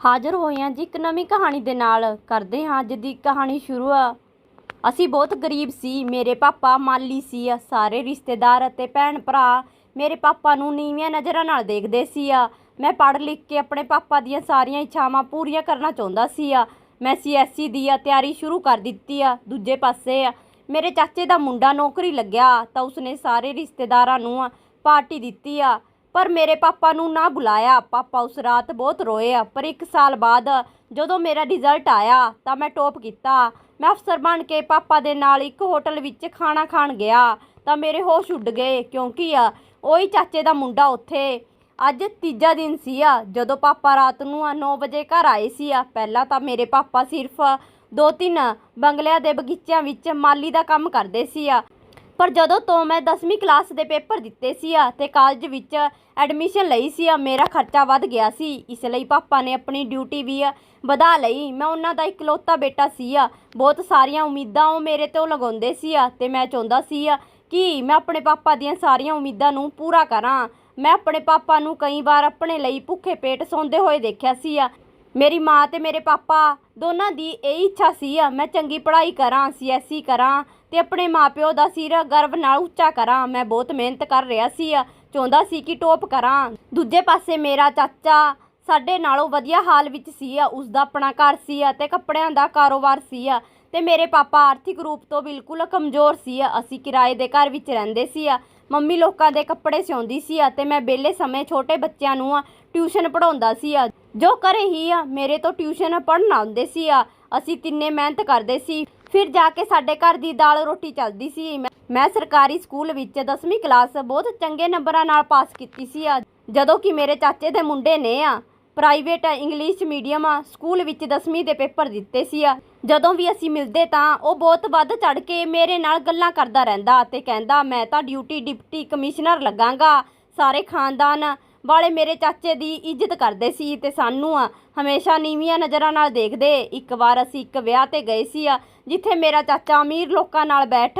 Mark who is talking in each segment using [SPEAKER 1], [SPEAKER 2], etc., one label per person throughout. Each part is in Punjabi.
[SPEAKER 1] ਹਾਜ਼ਰ ਹੋਏ ਹਾਂ ਜੀ ਇੱਕ ਨਵੀਂ ਕਹਾਣੀ ਦੇ ਨਾਲ ਕਰਦੇ ਹਾਂ, ਅੱਜ ਦੀ ਕਹਾਣੀ ਸ਼ੁਰੂ ਆ। ਅਸੀਂ ਬਹੁਤ ਗਰੀਬ ਸੀ, ਮੇਰੇ ਪਾਪਾ ਮਾਲੀ ਸੀ, ਸਾਰੇ ਰਿਸ਼ਤੇਦਾਰ ਅਤੇ ਭੈਣ ਭਰਾ ਮੇਰੇ ਪਾਪਾ ਨੂੰ ਨੀਵੀਆਂ ਨਜ਼ਰਾਂ ਨਾਲ ਦੇਖਦੇ ਸੀ। ਆ ਮੈਂ ਪੜ੍ਹ ਲਿਖ ਕੇ ਆਪਣੇ ਪਾਪਾ ਦੀਆਂ ਸਾਰੀਆਂ ਇੱਛਾਵਾਂ ਪੂਰੀਆਂ ਕਰਨਾ ਚਾਹੁੰਦਾ ਸੀ। ਆ ਮੈਂ ਸੀਐਸਸੀ ਦੀ ਆ ਤਿਆਰੀ ਸ਼ੁਰੂ ਕਰ ਦਿੱਤੀ। ਆ ਦੂਜੇ ਪਾਸੇ ਆ ਮੇਰੇ ਚਾਚੇ ਦਾ ਮੁੰਡਾ ਨੌਕਰੀ ਲੱਗਿਆ ਤਾਂ ਉਸਨੇ ਸਾਰੇ ਰਿਸ਼ਤੇਦਾਰਾਂ ਨੂੰ ਪਾਰਟੀ ਦਿੱਤੀ। ਆ ਪਰ ਮੇਰੇ ਪਾਪਾ ਨੂੰ ਨਾ ਬੁਲਾਇਆ। ਪਾਪਾ ਉਸ ਰਾਤ ਬਹੁਤ ਰੋਏ ਆ, ਪਰ ਇੱਕ ਸਾਲ ਬਾਅਦ ਜਦੋਂ ਮੇਰਾ ਰਿਜ਼ਲਟ ਆਇਆ ਤਾਂ ਮੈਂ ਟੋਪ ਕੀਤਾ। ਮੈਂ ਅਫਸਰ ਬਣ ਕੇ ਪਾਪਾ ਦੇ ਨਾਲ ਇੱਕ ਹੋਟਲ ਵਿੱਚ ਖਾਣਾ ਖਾਣ ਗਿਆ ਤਾਂ ਮੇਰੇ ਹੋਸ਼ ਉੱਡ ਗਏ, ਕਿਉਂਕਿ ਆ ਉਹੀ ਚਾਚੇ ਦਾ ਮੁੰਡਾ ਉੱਥੇ। ਅੱਜ ਤੀਜਾ ਦਿਨ ਸੀ ਆ, ਜਦੋਂ ਪਾਪਾ ਰਾਤ ਨੂੰ 9 ਵਜੇ ਘਰ ਆਏ ਸੀ ਆ। ਪਹਿਲਾਂ ਤਾਂ ਮੇਰੇ ਪਾਪਾ ਸਿਰਫ ਦੋ ਤਿੰਨ ਬੰਗਲਿਆਂ ਦੇ ਬਗੀਚਿਆਂ ਵਿੱਚ ਮਾਲੀ ਦਾ ਕੰਮ ਕਰਦੇ ਸੀ ਆ। ਪਰ ਜਦੋਂ ਤੋਂ ਮੈਂ 10ਵੀਂ ਕਲਾਸ ਦੇ ਪੇਪਰ ਦਿੱਤੇ ਸੀ ਆ ਤੇ ਕਾਲਜ ਵਿੱਚ ਐਡਮਿਸ਼ਨ ਲਈ ਸੀ ਆ, ਮੇਰਾ ਖਰਚਾ ਵੱਧ ਗਿਆ ਸੀ। ਇਸ ਲਈ ਪਾਪਾ ਨੇ ਆਪਣੀ ਡਿਊਟੀ ਵੀ ਵਧਾ ਲਈ। ਮੈਂ ਉਹਨਾਂ ਦਾ ਇਕਲੌਤਾ ਬੇਟਾ ਸੀ ਆ। ਬਹੁਤ ਸਾਰੀਆਂ ਉਮੀਦਾਂ ਉਹ ਮੇਰੇ ਤੋਂ ਲਗਾਉਂਦੇ ਸੀ ਆ ਤੇ ਮੈਂ ਚਾਹੁੰਦਾ ਸੀ ਕਿ ਮੈਂ ਆਪਣੇ ਪਾਪਾ ਦੀਆਂ ਸਾਰੀਆਂ ਉਮੀਦਾਂ ਨੂੰ ਪੂਰਾ ਕਰਾਂ। ਮੈਂ ਆਪਣੇ ਪਾਪਾ ਨੂੰ ਕਈ ਵਾਰ ਆਪਣੇ ਲਈ ਭੁੱਖੇ ਪੇਟ ਸੌਂਦੇ ਹੋਏ ਦੇਖਿਆ ਸੀ ਆ। ਮੇਰੀ ਮਾਂ ਤੇ ਮੇਰੇ ਪਾਪਾ ਦੋਨਾਂ ਦੀ ਇਹ ਇੱਛਾ ਸੀ ਆ, ਮੈਂ ਚੰਗੀ ਪੜ੍ਹਾਈ ਕਰਾਂ ਸੀਐਸਸੀ ਕਰਾਂ ਤੇ ਆਪਣੇ ਮਾਪਿਓ ਦਾ ਸਿਰ ਗਰਵ ਨਾਲ ਉੱਚਾ ਕਰਾਂ। ਮੈਂ ਬਹੁਤ ਮਿਹਨਤ ਕਰ ਰਿਹਾ ਸੀ ਆ, ਚਾਹੁੰਦਾ ਸੀ ਕਿ ਟੋਪ ਕਰਾਂ। ਦੂਜੇ ਪਾਸੇ ਮੇਰਾ ਚਾਚਾ ਸਾਡੇ ਨਾਲੋਂ ਵਧੀਆ ਹਾਲ ਵਿੱਚ ਸੀ ਆ ਉਸ ਦਾ ਆਪਣਾ ਘਰ ਸੀ ਆ ਤੇ ਕੱਪੜਿਆਂ ਦਾ ਕਾਰੋਬਾਰ ਸੀ ਆ ਤੇ ਮੇਰੇ ਪਾਪਾ ਆਰਥਿਕ ਰੂਪ ਤੋਂ ਬਿਲਕੁਲ ਕਮਜ਼ੋਰ ਸੀ ਆ। ਅਸੀਂ ਕਿਰਾਏ ਦੇ ਘਰ ਵਿੱਚ ਰਹਿੰਦੇ ਸੀ ਆ ਮੰਮੀ ਲੋਕਾਂ ਦੇ ਕੱਪੜੇ ਸਿਉਂਦੀ ਸੀ ਅਤੇ ਮੈਂ ਵਿਹਲੇ ਸਮੇਂ ਛੋਟੇ ਬੱਚਿਆਂ ਨੂੰ ਟਿਊਸ਼ਨ ਪੜਾਉਂਦਾ ਸੀ ਆ। ਜੋ ਘਰੇ ਹੀ ਆ, ਮੇਰੇ ਤੋਂ ਟਿਊਸ਼ਨ ਪੜ੍ਹਨ ਆਉਂਦੇ ਸੀ ਆ। ਅਸੀਂ ਤਿੰਨੇ ਮਿਹਨਤ ਕਰਦੇ ਸੀ। ਫਿਰ ਜਾ ਕੇ ਸਾਡੇ ਘਰ ਦੀ ਦਾਲ ਰੋਟੀ ਚੱਲਦੀ ਸੀ। ਮੈਂ- ਮੈਂ ਸਰਕਾਰੀ ਸਕੂਲ ਵਿੱਚ 10ਵੀਂ ਕਲਾਸ ਬਹੁਤ ਚੰਗੇ ਨੰਬਰਾਂ ਨਾਲ ਪਾਸ ਕੀਤੀ ਸੀ ਆ। ਜਦੋਂ ਕਿ ਮੇਰੇ ਚਾਚੇ ਦੇ ਮੁੰਡੇ ਨੇ ਆ ਪ੍ਰਾਈਵੇਟ ਇੰਗਲਿਸ਼ ਮੀਡੀਅਮ ਸਕੂਲ ਵਿੱਚ 10ਵੀਂ ਦੇ ਪੇਪਰ ਦਿੱਤੇ ਸੀ। ਜਦੋਂ ਵੀ ਅਸੀਂ ਮਿਲਦੇ ਤਾਂ ਉਹ ਬਹੁਤ ਵੱਧ ਚੜ ਕੇ ਮੇਰੇ ਨਾਲ ਗੱਲਾਂ ਕਰਦਾ ਰਹਿੰਦਾ ਅਤੇ ਕਹਿੰਦਾ, ਮੈਂ ਤਾਂ ਡਿਊਟੀ ਡਿਪਟੀ ਕਮਿਸ਼ਨਰ ਲੱਗਾਂਗਾ। ਸਾਰੇ ਖਾਨਦਾਨ ਵਾਲੇ ਮੇਰੇ ਚਾਚੇ ਦੀ ਇੱਜ਼ਤ ਕਰਦੇ ਸੀ ਤੇ ਸਾਨੂੰ ਹਮੇਸ਼ਾ ਨੀਵੀਆਂ ਨਜ਼ਰਾਂ ਨਾਲ ਦੇਖਦੇ। ਇੱਕ ਵਾਰ ਅਸੀਂ ਇੱਕ ਵਿਆਹ ਤੇ ਗਏ ਸੀ, ਜਿੱਥੇ ਮੇਰਾ ਚਾਚਾ ਅਮੀਰ ਲੋਕਾਂ ਨਾਲ ਬੈਠ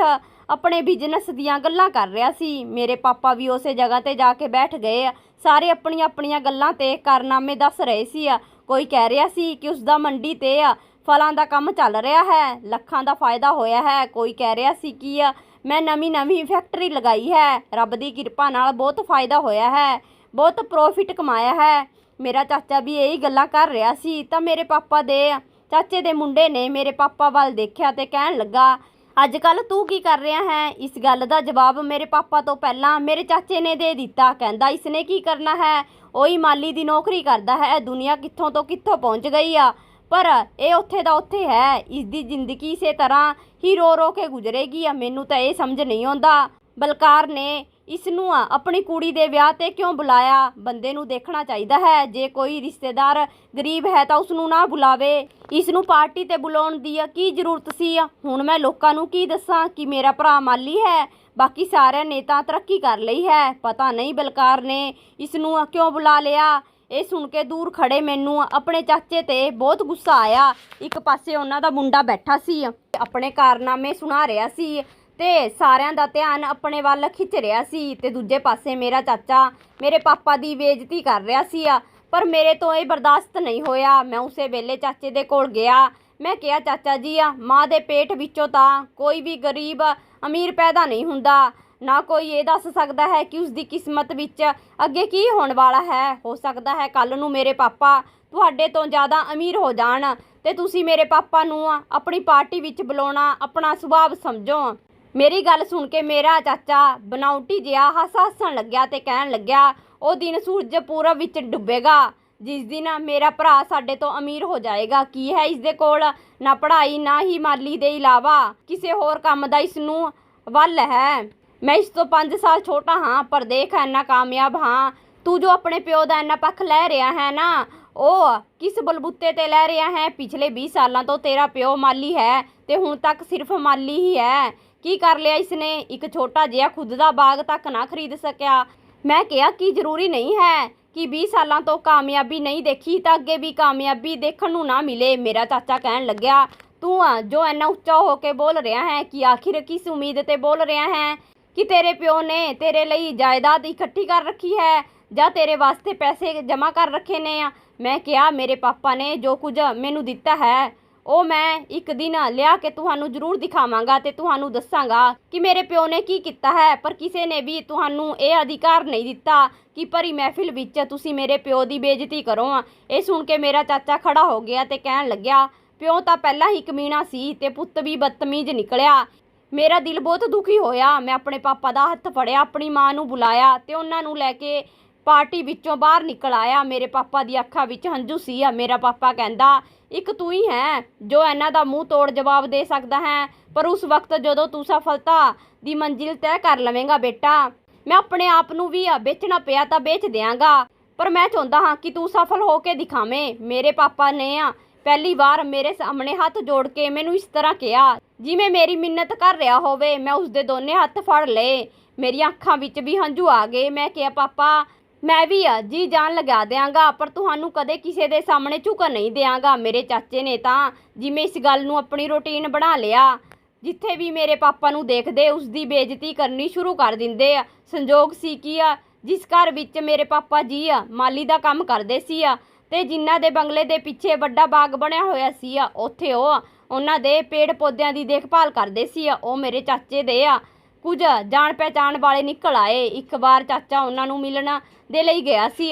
[SPEAKER 1] ਆਪਣੇ ਬਿਜ਼ਨਸ ਦੀਆਂ ਗੱਲਾਂ ਕਰ ਰਿਹਾ ਸੀ। ਮੇਰੇ ਪਾਪਾ ਵੀ ਉਸੇ ਜਗ੍ਹਾ ਤੇ ਜਾ ਕੇ ਬੈਠ ਗਏ ਆ। ਸਾਰੇ ਆਪਣੀਆਂ ਆਪਣੀਆਂ ਗੱਲਾਂ ਤੇ ਕਾਰਨਾਮੇ ਦੱਸ ਰਹੇ ਸੀ ਆ। ਕੋਈ ਕਹਿ ਰਿਹਾ ਸੀ ਕਿ ਉਸ ਦਾ ਮੰਡੀ ਤੇ ਆ। ਫਲਾਂ ਦਾ ਕੰਮ ਚੱਲ ਰਿਹਾ ਹੈ, ਲੱਖਾਂ ਦਾ ਫਾਇਦਾ ਹੋਇਆ ਹੈ। ਕੋਈ ਕਹਿ ਰਿਹਾ ਸੀ ਕਿ ਆ, ਮੈਂ ਨਵੀਂ ਨਵੀਂ ਫੈਕਟਰੀ ਲਗਾਈ ਹੈ। ਰੱਬ ਦੀ ਕਿਰਪਾ ਨਾਲ ਬਹੁਤ ਫਾਇਦਾ ਹੋਇਆ ਹੈ, ਬਹੁਤ ਪ੍ਰੋਫਿਟ ਕਮਾਇਆ ਹੈ। ਮੇਰਾ ਚਾਚਾ ਵੀ ਇਹੀ ਗੱਲਾਂ ਕਰ ਰਿਹਾ ਸੀ। ਤਾਂ ਮੇਰੇ ਪਾਪਾ ਦੇ ਚਾਚੇ ਦੇ ਮੁੰਡੇ ਨੇ ਮੇਰੇ ਪਾਪਾ ਵੱਲ ਦੇਖਿਆ ਤੇ ਕਹਿਣ ਲੱਗਾ ਅੱਜ ਕੱਲ ਤੂੰ ਕੀ ਕਰ ਰਿਹਾ ਹੈ? ਇਸ ਗੱਲ ਦਾ ਜਵਾਬ ਮੇਰੇ ਪਾਪਾ ਤੋਂ ਪਹਿਲਾਂ ਮੇਰੇ ਚਾਚੇ ਨੇ ਦੇ ਦਿੱਤਾ। ਕਹਿੰਦਾ, ਇਸਨੇ ਕੀ ਕਰਨਾ ਹੈ? ਉਹੀ ਮਾਲੀ ਦੀ ਨੌਕਰੀ ਕਰਦਾ ਹੈ। ਦੁਨੀਆ ਕਿੱਥੋਂ ਤੋਂ ਕਿੱਥੋਂ ਪਹੁੰਚ ਗਈ ਆ? ਪਰ ਇਹ ਉੱਥੇ ਦਾ ਉੱਥੇ ਹੈ। ਇਸ ਦੀ ਜ਼ਿੰਦਗੀ ਇਸੇ ਤਰ੍ਹਾਂ ਹੀ ਰੋ ਰੋ ਕੇ ਗੁਜ਼ਰੇਗੀ ਆ। ਮੈਨੂੰ ਤਾਂ ਇਹ ਸਮਝ ਨਹੀਂ ਆਉਂਦਾ। ਬਲਕਾਰ ਨੇ ਇਸ ਨੂੰ ਆ ਆਪਣੀ ਕੁੜੀ ਦੇ ਵਿਆਹ ਤੇ ਕਿਉਂ ਬੁਲਾਇਆ? ਬੰਦੇ ਨੂੰ ਦੇਖਣਾ ਚਾਹੀਦਾ ਹੈ। ਜੇ ਕੋਈ ਰਿਸ਼ਤੇਦਾਰ ਗਰੀਬ ਹੈ ਤਾਂ ਉਸ ਨੂੰ ਨਾ ਬੁਲਾਵੇ। ਇਸ ਨੂੰ ਪਾਰਟੀ ਤੇ ਬੁਲਾਉਣ ਦੀ ਆ ਕੀ ਜ਼ਰੂਰਤ ਸੀ ਹੁਣ ਮੈਂ ਲੋਕਾਂ ਨੂੰ ਕੀ ਦੱਸਾਂ ਕਿ ਮੇਰਾ ਭਰਾ ਮਾਲੀ ਹੈ। ਬਾਕੀ ਸਾਰਿਆਂ ਨੇ ਤਾਂ ਤਰੱਕੀ ਕਰ ਲਈ ਹੈ। ਪਤਾ ਨਹੀਂ ਬਲਕਾਰ ਨੇ ਇਸ ਨੂੰ ਕਿਉਂ ਬੁਲਾ ਲਿਆ? ਇਹ ਸੁਣ ਕੇ ਦੂਰ ਖੜੇ ਮੈਨੂੰ ਆਪਣੇ ਚਾਚੇ ਤੇ ਬਹੁਤ ਗੁੱਸਾ ਆਇਆ। ਇੱਕ ਪਾਸੇ ਉਹਨਾਂ ਦਾ ਮੁੰਡਾ ਬੈਠਾ ਸੀ। ਆਪਣੇ ਕਾਰਨਾਮੇ ਸੁਣਾ ਰਿਹਾ ਸੀ। ਤੇ ਸਾਰਿਆਂ ਦਾ ਧਿਆਨ ਆਪਣੇ ਵੱਲ ਖਿੱਚ ਰਿਹਾ ਸੀ ਤੇ ਦੂਜੇ ਪਾਸੇ ਮੇਰਾ ਚਾਚਾ ਮੇਰੇ ਪਾਪਾ ਦੀ ਬੇਇੱਜ਼ਤੀ ਕਰ ਰਿਹਾ ਸੀ ਆ, ਪਰ ਮੇਰੇ ਤੋਂ ਇਹ ਬਰਦਾਸ਼ਤ ਨਹੀਂ ਹੋਇਆ। ਮੈਂ ਉਸੇ ਵੇਲੇ ਚਾਚੇ ਦੇ ਕੋਲ ਗਿਆ। ਮੈਂ ਕਿਹਾ, ਚਾਚਾ ਜੀ ਆ, ਮਾਂ ਦੇ ਪੇਟ ਵਿੱਚੋਂ ਤਾਂ ਕੋਈ ਵੀ ਗਰੀਬ ਅਮੀਰ ਪੈਦਾ ਨਹੀਂ ਹੁੰਦਾ। ਨਾ ਕੋਈ ਇਹ ਦੱਸ ਸਕਦਾ ਹੈ ਕਿ ਉਸ ਦੀ ਕਿਸਮਤ ਵਿੱਚ ਅੱਗੇ ਕੀ ਹੋਣ ਵਾਲਾ ਹੈ। ਹੋ ਸਕਦਾ ਹੈ ਕੱਲ ਨੂੰ ਮੇਰੇ ਪਾਪਾ ਤੁਹਾਡੇ ਤੋਂ ਜ਼ਿਆਦਾ ਅਮੀਰ ਹੋ ਜਾਣ ਤੇ ਤੁਸੀਂ ਮੇਰੇ ਪਾਪਾ ਨੂੰ ਆਪਣੀ ਪਾਰਟੀ ਵਿੱਚ ਬੁਲਾਉਣਾ ਆਪਣਾ ਸੁਭਾਅ ਸਮਝੋ। ਮੇਰੀ ਗੱਲ ਸੁਣ ਕੇ ਮੇਰਾ ਚਾਚਾ ਬਨਾਉਟੀ ਜਿਹਾ ਹੱਸ ਹੱਸਣ ਲੱਗਿਆ ਤੇ ਕਹਿਣ ਲੱਗਿਆ, ਉਹ ਦਿਨ ਸੂਰਜ ਪੂਰਬ ਵਿੱਚ ਡੁੱਬੇਗਾ, ਜਿਸ ਦਿਨ ਮੇਰਾ ਭਰਾ ਸਾਡੇ ਤੋਂ ਅਮੀਰ ਹੋ ਜਾਏਗਾ। ਕੀ ਹੈ ਇਸ ਦੇ ਕੋਲ? ਨਾ ਪੜ੍ਹਾਈ, ਨਾ ਹੀ ਮਾਲੀ ਦੇ ਇਲਾਵਾ। ਕਿਸੇ ਹੋਰ ਕੰਮ ਦਾ ਇਸ ਨੂੰ ਵੱਲ ਹੈ। ਮੈਂ ਇਸ ਤੋਂ 5 ਸਾਲ ਛੋਟਾ ਹਾਂ, ਪਰ ਦੇਖ ਇੰਨਾ ਕਾਮਯਾਬ ਹਾਂ। ਤੂੰ ਜੋ ਆਪਣੇ ਪਿਓ ਦਾ ਇੰਨਾ ਪੱਖ ਲੈ ਰਿਹਾ ਹੈ ਨਾ, ਉਹ ਕਿਸ ਬਲਬੂਤੇ ਤੇ ਲੈ ਰਿਹਾ ਹੈ? ਪਿਛਲੇ 20 ਸਾਲਾਂ ਤੋਂ ਤੇਰਾ ਪਿਓ ਮਾਲੀ ਹੈ ਤੇ ਹੁਣ ਤੱਕ ਸਿਰਫ ਮਾਲੀ ਹੀ ਹੈ। ਕੀ ਕਰ ਲਿਆ ਇਸਨੇ? ਇੱਕ ਛੋਟਾ ਜਿਹਾ ਖੁਦ ਦਾ ਬਾਗ ਤੱਕ ਨਾ ਖਰੀਦ ਸਕਿਆ। ਮੈਂ ਕਿਹਾ, ਕਿ ਜ਼ਰੂਰੀ ਨਹੀਂ ਹੈ ਕਿ 20 ਸਾਲਾਂ ਤੋਂ ਕਾਮਯਾਬੀ ਨਹੀਂ ਦੇਖੀ ਤਾਂ ਅੱਗੇ ਵੀ ਕਾਮਯਾਬੀ ਦੇਖਣ ਨੂੰ ਨਾ ਮਿਲੇ। ਮੇਰਾ ਚਾਚਾ ਕਹਿਣ ਲੱਗਿਆ, ਤੂੰ ਆ, ਜੋ ਇੰਨਾ ਉੱਚਾ ਹੋ ਕੇ ਬੋਲ ਰਿਹਾ ਹੈ, ਕਿ ਆਖਿਰ ਕਿਸ ਉਮੀਦ ਤੇ ਬੋਲ ਰਿਹਾ ਹੈ ਕਿ ਤੇਰੇ ਪਿਓ ਨੇ ਤੇਰੇ ਲਈ ਜਾਇਦਾਦ ਇਕੱਠੀ ਕਰ ਰੱਖੀ ਹੈ ਜਾਂ ਤੇਰੇ ਵਾਸਤੇ ਪੈਸੇ ਜਮ੍ਹਾਂ ਕਰ ਰੱਖੇ ਨੇ ਆ? ਮੈਂ ਕਿਹਾ, ਮੇਰੇ ਪਾਪਾ ਨੇ ਜੋ ਕੁਝ ਮੈਨੂੰ ਦਿੱਤਾ ਹੈ ਉਹ ਮੈਂ ਇੱਕ ਦਿਨ ਲਿਆ ਕੇ ਤੁਹਾਨੂੰ ਜ਼ਰੂਰ ਦਿਖਾਵਾਂਗਾ ਤੇ ਤੁਹਾਨੂੰ ਦੱਸਾਂਗਾ ਕਿ ਮੇਰੇ ਪਿਓ ਨੇ ਕੀ ਕੀਤਾ ਹੈ, ਪਰ ਕਿਸੇ ਨੇ ਵੀ ਤੁਹਾਨੂੰ ਇਹ ਅਧਿਕਾਰ ਨਹੀਂ ਦਿੱਤਾ ਕਿ ਭਰੀ ਮਹਿਫਿਲ ਵਿੱਚ ਤੁਸੀਂ ਮੇਰੇ ਪਿਓ ਦੀ ਬੇਇੱਜ਼ਤੀ ਕਰੋ। ਇਹ ਸੁਣ ਕੇ ਮੇਰਾ ਚਾਚਾ ਖੜਾ ਹੋ ਗਿਆ ਤੇ ਕਹਿਣ ਲੱਗਿਆ, ਪਿਓ ਤਾਂ ਪਹਿਲਾਂ ਹੀ ਕਮੀਣਾ ਸੀ ਤੇ ਪੁੱਤ ਵੀ ਬਦਤਮੀਜ਼ ਨਿਕਲਿਆ। ਮੇਰਾ ਦਿਲ ਬਹੁਤ ਦੁਖੀ ਹੋਇਆ। ਮੈਂ ਆਪਣੇ ਪਾਪਾ ਦਾ ਹੱਥ ਫੜਿਆ, ਆਪਣੀ ਮਾਂ ਨੂੰ ਬੁਲਾਇਆ ਤੇ ਉਹਨਾਂ ਨੂੰ ਲੈ ਕੇ ਪਾਰਟੀ ਵਿੱਚੋਂ ਬਾਹਰ ਨਿਕਲ ਆਇਆ। ਮੇਰੇ ਪਾਪਾ ਦੀ ਅੱਖਾਂ ਵਿੱਚ ਹੰਝੂ ਸੀ ਆ। ਮੇਰਾ ਪਾਪਾ ਕਹਿੰਦਾ ਇੱਕ ਤੂੰ ਹੀ ਹੈ ਜੋ ਇਹਨਾਂ ਦਾ ਮੂੰਹ ਤੋੜ ਜਵਾਬ ਦੇ ਸਕਦਾ ਹੈ। ਪਰ ਉਸ ਵਕਤ ਜਦੋਂ ਤੂੰ ਸਫਲਤਾ ਦੀ ਮੰਜ਼ਿਲ ਤੈਅ ਕਰ ਲਵੇਂਗਾ ਬੇਟਾ, ਮੈਂ ਆਪਣੇ ਆਪ ਨੂੰ ਵੀ ਵੇਚਣਾ ਪਿਆ ਤਾਂ ਵੇਚ ਦਿਆਂਗਾ। ਪਰ ਮੈਂ ਚਾਹੁੰਦਾ ਹਾਂ ਕਿ ਤੂੰ ਸਫਲ ਹੋ ਕੇ ਦਿਖਾਵੇਂ। ਮੇਰੇ ਪਾਪਾ ਨੇ ਆ ਪਹਿਲੀ ਵਾਰ ਮੇਰੇ ਸਾਹਮਣੇ ਹੱਥ ਜੋੜ ਕੇ ਮੈਨੂੰ ਇਸ ਤਰ੍ਹਾਂ ਕਿਹਾ, ਜਿਵੇਂ ਮੇਰੀ ਮਿੰਨਤ ਕਰ ਰਿਹਾ ਹੋਵੇ, ਮੈਂ ਉਸਦੇ ਦੋਨੇ ਹੱਥ ਫੜ ਲਏ। ਮੇਰੀਆਂ ਅੱਖਾਂ ਵਿੱਚ ਵੀ ਹੰਝੂ ਆ ਗਏ। ਮੈਂ ਕਿਹਾ, ਪਾਪਾ ਮੈਂ ਵੀ ਆ ਜੀ ਜਾਨ ਲਗਾ ਦਿਆਂਗਾ, ਪਰ ਤੁਹਾਨੂੰ ਕਦੇ ਕਿਸੇ ਦੇ ਸਾਹਮਣੇ ਝੁਕਣ ਨਹੀਂ ਦਿਆਂਗਾ। ਮੇਰੇ ਚਾਚੇ ਨੇ ਤਾਂ ਜਿਵੇਂ ਇਸ ਗੱਲ ਨੂੰ ਆਪਣੀ ਰੁਟੀਨ ਬਣਾ ਲਿਆ, ਜਿੱਥੇ ਵੀ ਮੇਰੇ ਪਾਪਾ ਨੂੰ ਦੇਖਦੇ ਉਸ ਦੀ ਬੇਇੱਜ਼ਤੀ ਕਰਨੀ ਸ਼ੁਰੂ ਕਰ ਦਿੰਦੇ ਆ। ਸੰਜੋਗ ਸੀ ਕੀ ਆ, ਜਿਸ ਘਰ ਵਿੱਚ ਮੇਰੇ ਪਾਪਾ ਜੀ ਆ, ਮਾਲੀ ਦਾ ਕੰਮ ਕਰਦੇ ਸੀ ਆ, ਤੇ ਜਿਨ੍ਹਾਂ ਦੇ ਬੰਗਲੇ ਦੇ ਪਿੱਛੇ ਵੱਡਾ ਬਾਗ ਬਣਿਆ ਹੋਇਆ ਸੀ ਆ, ਉੱਥੇ ਉਹ ਉਹਨਾਂ ਦੇ ਪੇੜ ਪੌਦਿਆਂ ਦੀ ਦੇਖਭਾਲ ਕਰਦੇ ਸੀ ਆ, ਉਹ ਮੇਰੇ ਚਾਚੇ ਦੇ ਆ। ਕੁਝ ਜਾਣ ਪਹਿਚਾਣ ਵਾਲੇ ਨਿਕਲ ਆਏ। ਇੱਕ ਵਾਰ ਚਾਚਾ ਉਹਨਾਂ ਨੂੰ ਮਿਲਣ ਦੇ ਲਈ ਗਿਆ ਸੀ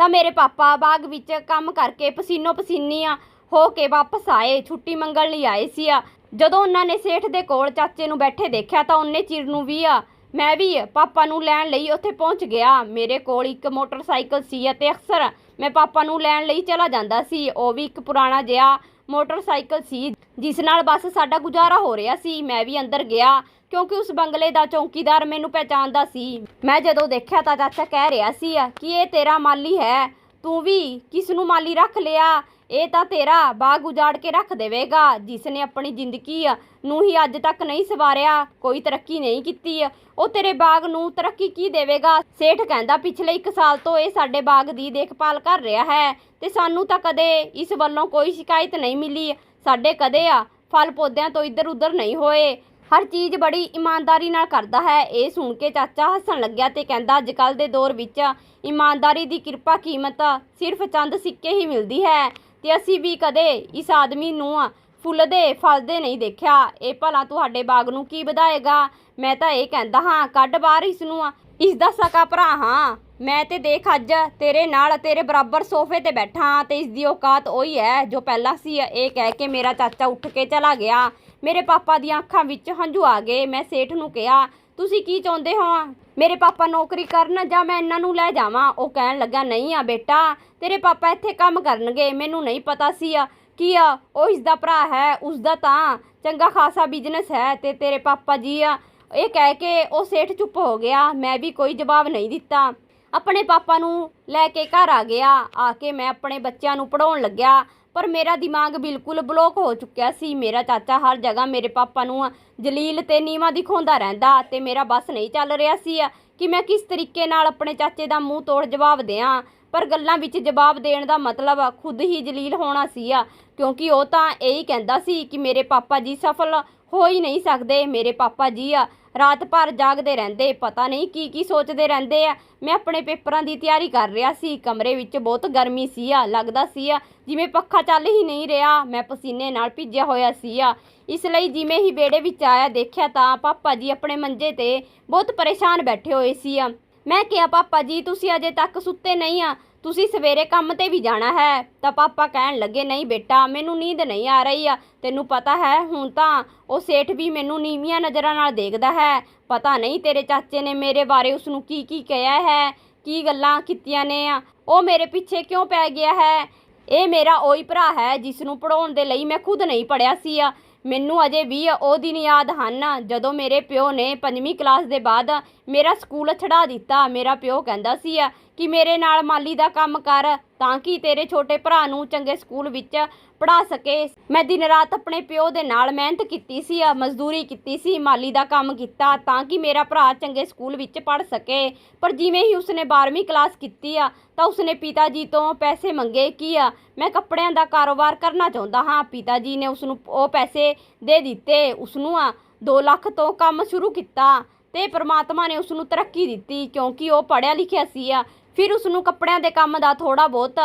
[SPEAKER 1] ਤਾਂ ਮੇਰੇ ਪਾਪਾ ਬਾਗ ਵਿੱਚ ਕੰਮ ਕਰਕੇ ਪਸੀਨੋ ਪਸੀਨੀਆਂ ਹੋ ਕੇ ਵਾਪਸ ਆਏ, ਛੁੱਟੀ ਮੰਗਣ ਲਈ ਆਏ ਸੀ ਆ। ਜਦੋਂ ਉਹਨਾਂ ਨੇ ਸੇਠ ਦੇ ਕੋਲ ਚਾਚੇ ਨੂੰ ਬੈਠੇ ਦੇਖਿਆ ਤਾਂ ਉਹਨੇ ਚਿਰ ਨੂੰ ਵੀ ਆ, ਮੈਂ ਵੀ ਪਾਪਾ ਨੂੰ ਲੈਣ ਲਈ ਉੱਥੇ ਪਹੁੰਚ ਗਿਆ। ਮੇਰੇ ਕੋਲ ਇੱਕ ਮੋਟਰਸਾਈਕਲ ਸੀ ਅਤੇ ਅਕਸਰ ਮੈਂ ਪਾਪਾ ਨੂੰ ਲੈਣ ਲਈ ਚਲਾ ਜਾਂਦਾ ਸੀ। ਉਹ ਵੀ ਇੱਕ ਪੁਰਾਣਾ ਜਿਹਾ ਮੋਟਰਸਾਈਕਲ ਸੀ, ਜਿਸ ਨਾਲ ਬਸ ਸਾਡਾ ਗੁਜ਼ਾਰਾ ਹੋ ਰਿਹਾ ਸੀ। ਮੈਂ ਵੀ ਅੰਦਰ ਗਿਆ, ਕਿਉਂਕਿ ਉਸ ਬੰਗਲੇ ਦਾ ਚੌਕੀਦਾਰ ਮੈਨੂੰ ਪਹਿਚਾਣਦਾ ਸੀ। ਮੈਂ ਜਦੋਂ ਦੇਖਿਆ ਤਾਂ ਚਾਚਾ ਕਹਿ ਰਿਹਾ ਸੀ ਕਿ ਇਹ ਤੇਰਾ ਮਾਲੀ ਹੈ, ਤੂੰ ਵੀ ਕਿਸ ਨੂੰ ਮਾਲੀ ਰੱਖ ਲਿਆ? ਇਹ ਤਾਂ ਤੇਰਾ ਬਾਗ ਉਜਾੜ ਕੇ ਰੱਖ ਦੇਵੇਗਾ ਜਿਸ ਨੇ ਆਪਣੀ ਜ਼ਿੰਦਗੀ ਨੂੰ ਹੀ ਅੱਜ ਤੱਕ ਨਹੀਂ ਸਵਾਰਿਆ, ਕੋਈ ਤਰੱਕੀ ਨਹੀਂ ਕੀਤੀ ਉਹ ਤੇਰੇ ਬਾਗ ਨੂੰ ਤਰੱਕੀ ਕੀ ਦੇਵੇਗਾ? ਸੇਠ ਕਹਿੰਦਾ, ਪਿਛਲੇ 1 ਸਾਲ ਤੋਂ ਇਹ ਸਾਡੇ ਬਾਗ ਦੀ ਦੇਖਭਾਲ ਕਰ ਰਿਹਾ ਹੈ ਤੇ ਸਾਨੂੰ ਤਾਂ ਕਦੇ ਇਸ ਵੱਲੋਂ ਕੋਈ ਸ਼ਿਕਾਇਤ ਨਹੀਂ ਮਿਲੀ। ਸਾਡੇ ਕਦੇ ਆ, ਫਲ ਪੌਦਿਆਂ ਤੋਂ ਇੱਧਰ ਉੱਧਰ ਨਹੀਂ ਹੋਏ। ਹਰ ਚੀਜ਼ ਬੜੀ ਇਮਾਨਦਾਰੀ ਨਾਲ ਕਰਦਾ ਹੈ। ਇਹ ਸੁਣ ਕੇ ਚਾਚਾ ਹੱਸਣ ਲੱਗਿਆ ਤੇ ਕਹਿੰਦਾ ਅੱਜ ਕੱਲ ਦੇ ਦੌਰ ਵਿੱਚ ਇਮਾਨਦਾਰੀ ਦੀ ਕਿਰਪਾ ਕੀਮਤ ਸਿਰਫ ਚੰਦ ਸਿੱਕੇ ਹੀ ਮਿਲਦੀ ਹੈ। ਤੇ ਅਸੀਂ ਵੀ ਕਦੇ ਇਸ ਆਦਮੀ ਨੂੰ ਫੁੱਲਦੇ ਫਲਦੇ ਨਹੀਂ ਦੇਖਿਆ। ਇਹ ਭਲਾ ਤੁਹਾਡੇ ਬਾਗ ਨੂੰ ਕੀ ਵਧਾਏਗਾ? ਮੈਂ ਤਾਂ ਇਹ ਕਹਿੰਦਾ ਹਾਂ, ਕੱਢ ਬਾਹਰ ਇਸ ਨੂੰ ਇਸ ਦਾ ਸਕਾ ਭਰਾ ਹਾਂ। ਮੈਂ ਤੇ ਦੇਖ ਅੱਜ ਤੇਰੇ ਨਾਲ, ਤੇਰੇ ਬਰਾਬਰ ਸੋਫੇ ਤੇ ਬੈਠਾ ਹਾਂ ਤੇ ਇਸ ਦੀ ਔਕਾਤ ਉਹੀ ਹੈ ਜੋ ਪਹਿਲਾਂ ਸੀ। ਇਹ ਕਹਿ ਕੇ ਮੇਰਾ ਚਾਚਾ ਉੱਠ ਕੇ ਚਲਾ ਗਿਆ। ਮੇਰੇ ਪਾਪਾ ਦੀਆਂ ਅੱਖਾਂ ਵਿੱਚ ਹੰਝੂ ਆ ਗਏ। ਮੈਂ ਸੇਠ ਨੂੰ ਕਿਹਾ, ਤੁਸੀਂ ਕੀ ਚਾਹੁੰਦੇ ਹੋ? ਮੇਰੇ ਪਾਪਾ ਨੌਕਰੀ ਕਰਨ ਜਾਂ ਮੈਂ ਇਹਨਾਂ ਨੂੰ ਲੈ ਜਾਵਾਂ। ਉਹ ਕਹਿਣ ਲੱਗਾ, ਨਹੀਂ ਆ ਬੇਟਾ, ਤੇਰੇ ਪਾਪਾ ਇੱਥੇ ਕੰਮ ਕਰਨਗੇ, ਮੈਨੂੰ ਨਹੀਂ ਪਤਾ ਸੀ ਆ, ਕੀ ਆ, ਉਹ ਇਸ ਦਾ ਭਰਾ ਹੈ ਉਸ ਦਾ ਤਾਂ ਚੰਗਾ ਖਾਸਾ ਬਿਜ਼ਨਸ ਹੈ ਤੇ ਤੇਰੇ ਪਾਪਾ ਜੀ ਆ। ਇਹ ਕਹਿ ਕੇ ਉਹ ਸੇਠ ਚੁੱਪ ਹੋ ਗਿਆ। ਮੈਂ ਵੀ ਕੋਈ ਜਵਾਬ ਨਹੀਂ ਦਿੱਤਾ। ਆਪਣੇ ਪਾਪਾ ਨੂੰ ਲੈ ਕੇ ਘਰ ਆ ਗਿਆ। ਆ ਕੇ ਮੈਂ ਆਪਣੇ ਬੱਚਿਆਂ ਨੂੰ ਪੜਾਉਣ ਲੱਗਿਆ। ਪਰ ਮੇਰਾ ਦਿਮਾਗ ਬਿਲਕੁਲ ਬਲੌਕ ਹੋ ਚੁੱਕਿਆ ਸੀ। ਮੇਰਾ ਚਾਚਾ ਹਰ ਜਗ੍ਹਾ ਮੇਰੇ ਪਾਪਾ ਨੂੰ ਜਲੀਲ ਤੇ ਨੀਵਾ ਦਿਖਾਉਂਦਾ ਰਹਿੰਦਾ ਤੇ ਮੇਰਾ ਬਸ ਨਹੀਂ ਚੱਲ ਰਿਹਾ ਸੀ ਕਿ ਮੈਂ ਕਿਸ ਤਰੀਕੇ ਨਾਲ ਆਪਣੇ ਚਾਚੇ ਦਾ ਮੂੰਹ ਤੋੜ ਜਵਾਬ ਦਿਆਂ। ਪਰ ਗੱਲਾਂ ਵਿੱਚ ਜਵਾਬ ਦੇਣ ਦਾ ਮਤਲਬ ਖੁਦ ਹੀ ਜਲੀਲ ਹੋਣਾ ਸੀ ਆ ਕਿਉਂਕਿ ਉਹ ਤਾਂ ਇਹੀ ਕਹਿੰਦਾ ਸੀ ਕਿ ਮੇਰੇ ਪਾਪਾ ਜੀ ਸਫਲ ਹੋ ਹੀ ਨਹੀਂ ਸਕਦੇ। ਮੇਰੇ ਪਾਪਾ ਜੀ ਆ, ਰਾਤ ਭਰ ਜਾਗਦੇ ਰਹਿੰਦੇ, ਪਤਾ ਨਹੀਂ ਕੀ ਕੀ ਸੋਚਦੇ ਰਹਿੰਦੇ ਆ। ਮੈਂ ਆਪਣੇ ਪੇਪਰਾਂ ਦੀ ਤਿਆਰੀ ਕਰ ਰਿਹਾ ਸੀ, ਕਮਰੇ ਵਿੱਚ ਬਹੁਤ ਗਰਮੀ ਸੀ ਆ, ਲੱਗਦਾ ਸੀ ਆ, ਜਿਵੇਂ ਪੱਖਾ ਚੱਲ ਹੀ ਨਹੀਂ ਰਿਹਾ। ਮੈਂ ਪਸੀਨੇ ਨਾਲ ਭਿੱਜਿਆ ਹੋਇਆ ਸੀ ਆ। ਇਸ ਲਈ ਜਿਵੇਂ ਹੀ ਬੇੜੇ ਵਿੱਚ ਆਇਆ, ਦੇਖਿਆ ਤਾਂ ਪਾਪਾ ਜੀ ਆਪਣੇ ਮੰਜੇ ਤੇ ਬਹੁਤ ਪਰੇਸ਼ਾਨ ਬੈਠੇ ਹੋਏ ਸੀ ਆ। ਮੈਂ ਕਿਹਾ, ਪਾਪਾ ਜੀ, ਤੁਸੀਂ ਅਜੇ ਤੱਕ ਸੁੱਤੇ ਨਹੀਂ ਆ। ਤੁਸੀਂ ਸਵੇਰੇ ਕੰਮ ਤੇ ਵੀ ਜਾਣਾ ਹੈ, ਤਾਂ ਪਾਪਾ ਕਹਿਣ ਲੱਗੇ, ਨਹੀਂ ਬੇਟਾ, ਮੈਨੂੰ ਨੀਂਦ ਨਹੀਂ ਆ ਰਹੀ ਆ। ਤੈਨੂੰ ਪਤਾ ਹੈ, ਹੁਣ ਤਾਂ ਉਹ ਸੇਠ ਵੀ ਮੈਨੂੰ ਨੀਵੀਆਂ ਨਜ਼ਰਾਂ ਨਾਲ ਦੇਖਦਾ ਹੈ। ਪਤਾ ਨਹੀਂ ਤੇਰੇ ਚਾਚੇ ਨੇ ਮੇਰੇ ਬਾਰੇ ਉਸ ਨੂੰ ਕੀ ਕੀ ਕਿਹਾ ਹੈ, ਕੀ ਗੱਲਾਂ ਕੀਤੀਆਂ ਨੇ ਆ। ਉਹ ਮੇਰੇ ਪਿੱਛੇ ਕਿਉਂ ਪੈ ਗਿਆ ਹੈ? ਇਹ ਮੇਰਾ ਉਹੀ ਭਰਾ ਹੈ, ਜਿਸ ਨੂੰ ਪੜਾਉਣ ਦੇ ਲਈ ਮੈਂ ਖੁਦ ਨਹੀਂ ਪੜਿਆ ਸੀ ਆ। ਮੈਨੂੰ ਅਜੇ ਵੀ ਉਹ ਦਿਨ ਯਾਦ ਹਨ। ਜਦੋਂ ਮੇਰੇ ਪਿਓ ਨੇ ਪੰਜਵੀਂ ਕਲਾਸ ਦੇ ਬਾਅਦ ਮੇਰਾ ਸਕੂਲ ਛਡਾ ਦਿੱਤਾ, ਮੇਰਾ ਪਿਓ ਕਹਿੰਦਾ ਸੀ ਕਿ ਮੇਰੇ ਨਾਲ ਮਾਲੀ ਦਾ ਕੰਮ ਕਰ। ਤਾਂ ਕਿ ਤੇਰੇ ਛੋਟੇ ਭਰਾ ਨੂੰ ਚੰਗੇ ਸਕੂਲ ਵਿੱਚ ਪੜਾ ਸਕੇ। ਮੈਂ ਦਿਨ ਰਾਤ ਆਪਣੇ ਪਿਓ ਦੇ ਨਾਲ ਮਿਹਨਤ ਕੀਤੀ ਸੀ ਆ ਮਜ਼ਦੂਰੀ ਕੀਤੀ ਸੀ, ਮਾਲੀ ਦਾ ਕੰਮ ਕੀਤਾ ਤਾਂ ਕਿ ਮੇਰਾ ਭਰਾ ਚੰਗੇ ਸਕੂਲ ਵਿੱਚ ਪੜ ਸਕੇ। ਪਰ ਜਿਵੇਂ ਹੀ ਉਸਨੇ 12ਵੀਂ ਕਲਾਸ ਕੀਤੀ ਆ, ਤਾਂ ਉਸਨੇ ਪਿਤਾ ਜੀ ਤੋਂ ਪੈਸੇ ਮੰਗੇ ਕੀ ਆ ਮੈਂ ਕੱਪੜਿਆਂ ਦਾ ਕਾਰੋਬਾਰ ਕਰਨਾ ਚਾਹੁੰਦਾ ਹਾਂ। ਪਿਤਾ ਜੀ ਨੇ ਉਸ ਨੂੰ ਉਹ ਪੈਸੇ ਦੇ ਦਿੱਤੇ। ਉਸ ਨੂੰ ਆ 2 ਲੱਖ ਤੋਂ ਕੰਮ ਸ਼ੁਰੂ ਕੀਤਾ ਤੇ ਪ੍ਰਮਾਤਮਾ ਨੇ ਉਸ ਨੂੰ ਤਰੱਕੀ ਦਿੱਤੀ ਕਿਉਂਕਿ ਉਹ ਪੜ੍ਹਿਆ ਲਿਖਿਆ ਸੀ ਆ। ਫਿਰ ਉਸ ਨੂੰ ਕੱਪੜਿਆਂ ਦੇ ਕੰਮ ਦਾ ਥੋੜਾ ਬਹੁਤ